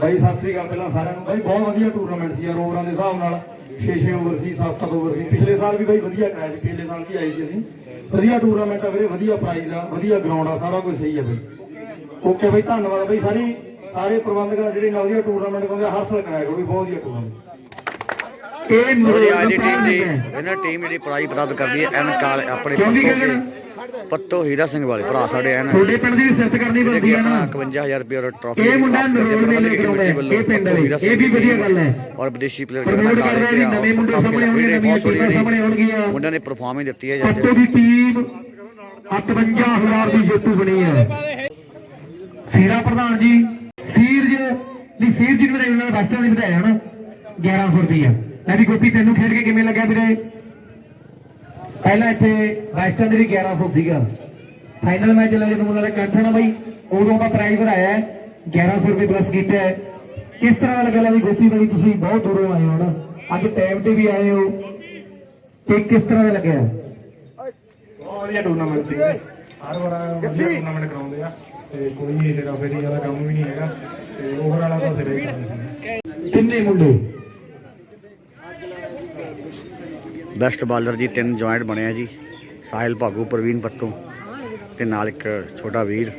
ਬਾਈ ਸਤਿ ਸ੍ਰੀ ਅਕਾਲ ਪਹਿਲਾਂ ਸਾਰਿਆਂ ਨੂੰ। ਬਾਈ ਬਹੁਤ ਵਧੀਆ ਟੂਰਨਾਮੈਂਟ ਸੀ ਯਾਰ ਓਵਰਾਂ ਦੇ ਹਿਸਾਬ ਨਾਲ। 6-6 ਓਵਰ ਸੀ 7-7 ਓਵਰ ਸੀ। ਪਿਛਲੇ ਸਾਲ ਵੀ ਬਾਈ ਵਧੀਆ ਕਰਾਇਆ ਸੀ। ਪਿਛਲੇ ਸਾਲ ਵੀ ਆਈ ਸੀ ਅਸੀਂ? ਵਧੀਆ ਟੂਰਨਾਮੈਂਟ ਆ ਵੀਰੇ ਵਧੀਆ ਪ੍ਰਾਈਜ਼ ਆ ਵਧੀਆ ਗਰਾਊਂਡ ਆ ਸਾਰਾ ਕੁਝ ਸਹੀ ਆ ਬਾਈ। ਓਕੇ ਬਾਈ ਧੰਨਵਾਦ। ਬਾਈ ਸਾਰੀ ਸਾਰੇ ਪ੍ਰਬੰਧਕ ਜਿਹੜੇ ਨਾਲ ਵਧੀਆ ਟੂਰਨਾਮੈਂਟ ਕਰਾਉਂਦੇ ਆ, ਹਰ ਸਾਲ ਕਰਾਇਆ ਕਰੋ ਵੀ ਬਹੁਤ ਵਧੀਆ ਟੂਰਨਾਮੈਂਟ ਇਹ ਅੱਜ ਦੀ ਟੀਮ ਦੀ। ਇਹਨਾਂ ਟੀਮ ਜਿਹੜੀ ਪ੍ਰਾਈਜ਼ ਪ੍ਰਾਪਤ ਕਰਦੀ ਹੈ ਐਨ ਕਾਲ ਆਪਣੇ ਕਿਉਂਕਿ ਪੱਤੋ ਹੀਰਾ ਸਿੰਘ ਵਾਲੇ ਭਰਾ ਸਾਡੇ ਐਨ। ਤੁਹਾਡੇ ਪਿੰਡ ਦੀ ਸਿਫਤ ਕਰਨੀ ਕਿ ਹੈ ਨਾ। 51000 ਰੁਪਏ ਔਰ ਟਰਾਫੀ ਇਹ ਮੁੰਡਾ ਨਰੋਲ ਮੇਲੇ ਕਰਾਉਂਦਾ ਇਹ ਪਿੰਡ ਵਾਲੇ। ਇਹ ਵੀ ਵਧੀਆ ਗੱਲ ਹੈ। ਔਰ ਵਿਦੇਸ਼ੀ ਪਲੇਅਰ ਪ੍ਰਮੋਟ ਕਰ ਰਹੇ ਨੇ ਨਵੇਂ ਮੁੰਡੇ ਸਾਹਮਣੇ ਆਉਣਗੇ ਨਵੀਆਂ ਟੀਮਾਂ ਸਾਹਮਣੇ ਆਉਣਗੀਆਂ। ਮੁੰਡਿਆਂ ਨੇ ਪਰਫਾਰਮੈਂਸ ਦਿੱਤੀ ਹੈ ਪੱਤੋ ਦੀ ਟੀਮ 58000 ਦੀ ਜੇਤੂ ਬਣੀ ਹੈ। ਸੀਰਾ ਪ੍ਰਧਾਨ ਜੀ ਸੀਰਜ ਦੀ ਸੀਰਜ ਜੀ ਨੇ ਉਹਨਾਂ ਰਸਤੇ ਦੀ ਵਧਾਇਆ ਨਾ 1100 ਰੁਪਈਆ। ਵੀ ਗੋਪੀ ਤੈਨੂੰ ਖੇਡ ਕੇ ਕਿਵੇਂ ਲੱਗਿਆ ਵੀਰੇ? ਪਹਿਲਾਂ ਇੱਥੇ ਵੈਸਟਰਨ ਦੀ 1100 ਸੀਗਾ। ਫਾਈਨਲ ਮੈਚ ਲੱਗੇ ਜਦੋਂ ਉਹਨਾਂ ਦਾ ਕੰਠਾ ਨਾ ਬਾਈ ਉਦੋਂ ਦਾ ਪ੍ਰਾਈਜ਼ ਵਧਾਇਆ ਹੈ 1100 ਰੁਪਏ ਪਲੱਸ ਕੀਤਾ ਹੈ। ਕਿਸ ਤਰ੍ਹਾਂ ਦਾ ਲੱਗਾ ਲੈ ਵੀ ਗੋਪੀ ਬਾਈ ਤੁਸੀਂ ਬਹੁਤ ਦੂਰੋਂ ਆਏ ਹੋ ਨਾ। ਅੱਜ ਟਾਈਮ ਤੇ ਵੀ ਆਏ ਹੋ। ਤੇ ਕਿਸ ਤਰ੍ਹਾਂ ਦਾ ਲੱਗਿਆ? ਬਹੁਤ ਵਧੀਆ ਟੂਰਨਾਮੈਂਟ ਸੀ ਵੀਰੇ। ਹਰ ਵਾਰ ਟੂਰਨਾਮੈਂਟ ਕਰਾਉਂਦੇ ਆ। ਤੇ ਕੋਈ ਤੇਰਾ ਫੇਰੀ ਵਾਲਾ ਕੰਮ ਵੀ ਨਹੀਂ ਹੈਗਾ। ਤੇ ਓਵਰ ਵਾਲਾ ਤਾਂ ਸਿਰੇ ਹੀ ਕਰਦੇ ਸੀ ਕਿੰਨੇ ਮੁੰਡੇ? ਬੈਸਟ ਬਾਲਰ ਜੀ, ਤਿੰਨ ਜੁਆਇੰਟ ਬਣਿਆ ਜੀ। ਸਾਹਿਲ ਭਾਗੂ, ਪ੍ਰਵੀਨ ਪੱਟੂ ਤੇ ਨਾਲ ਇੱਕ ਛੋਟਾ ਵੀਰ।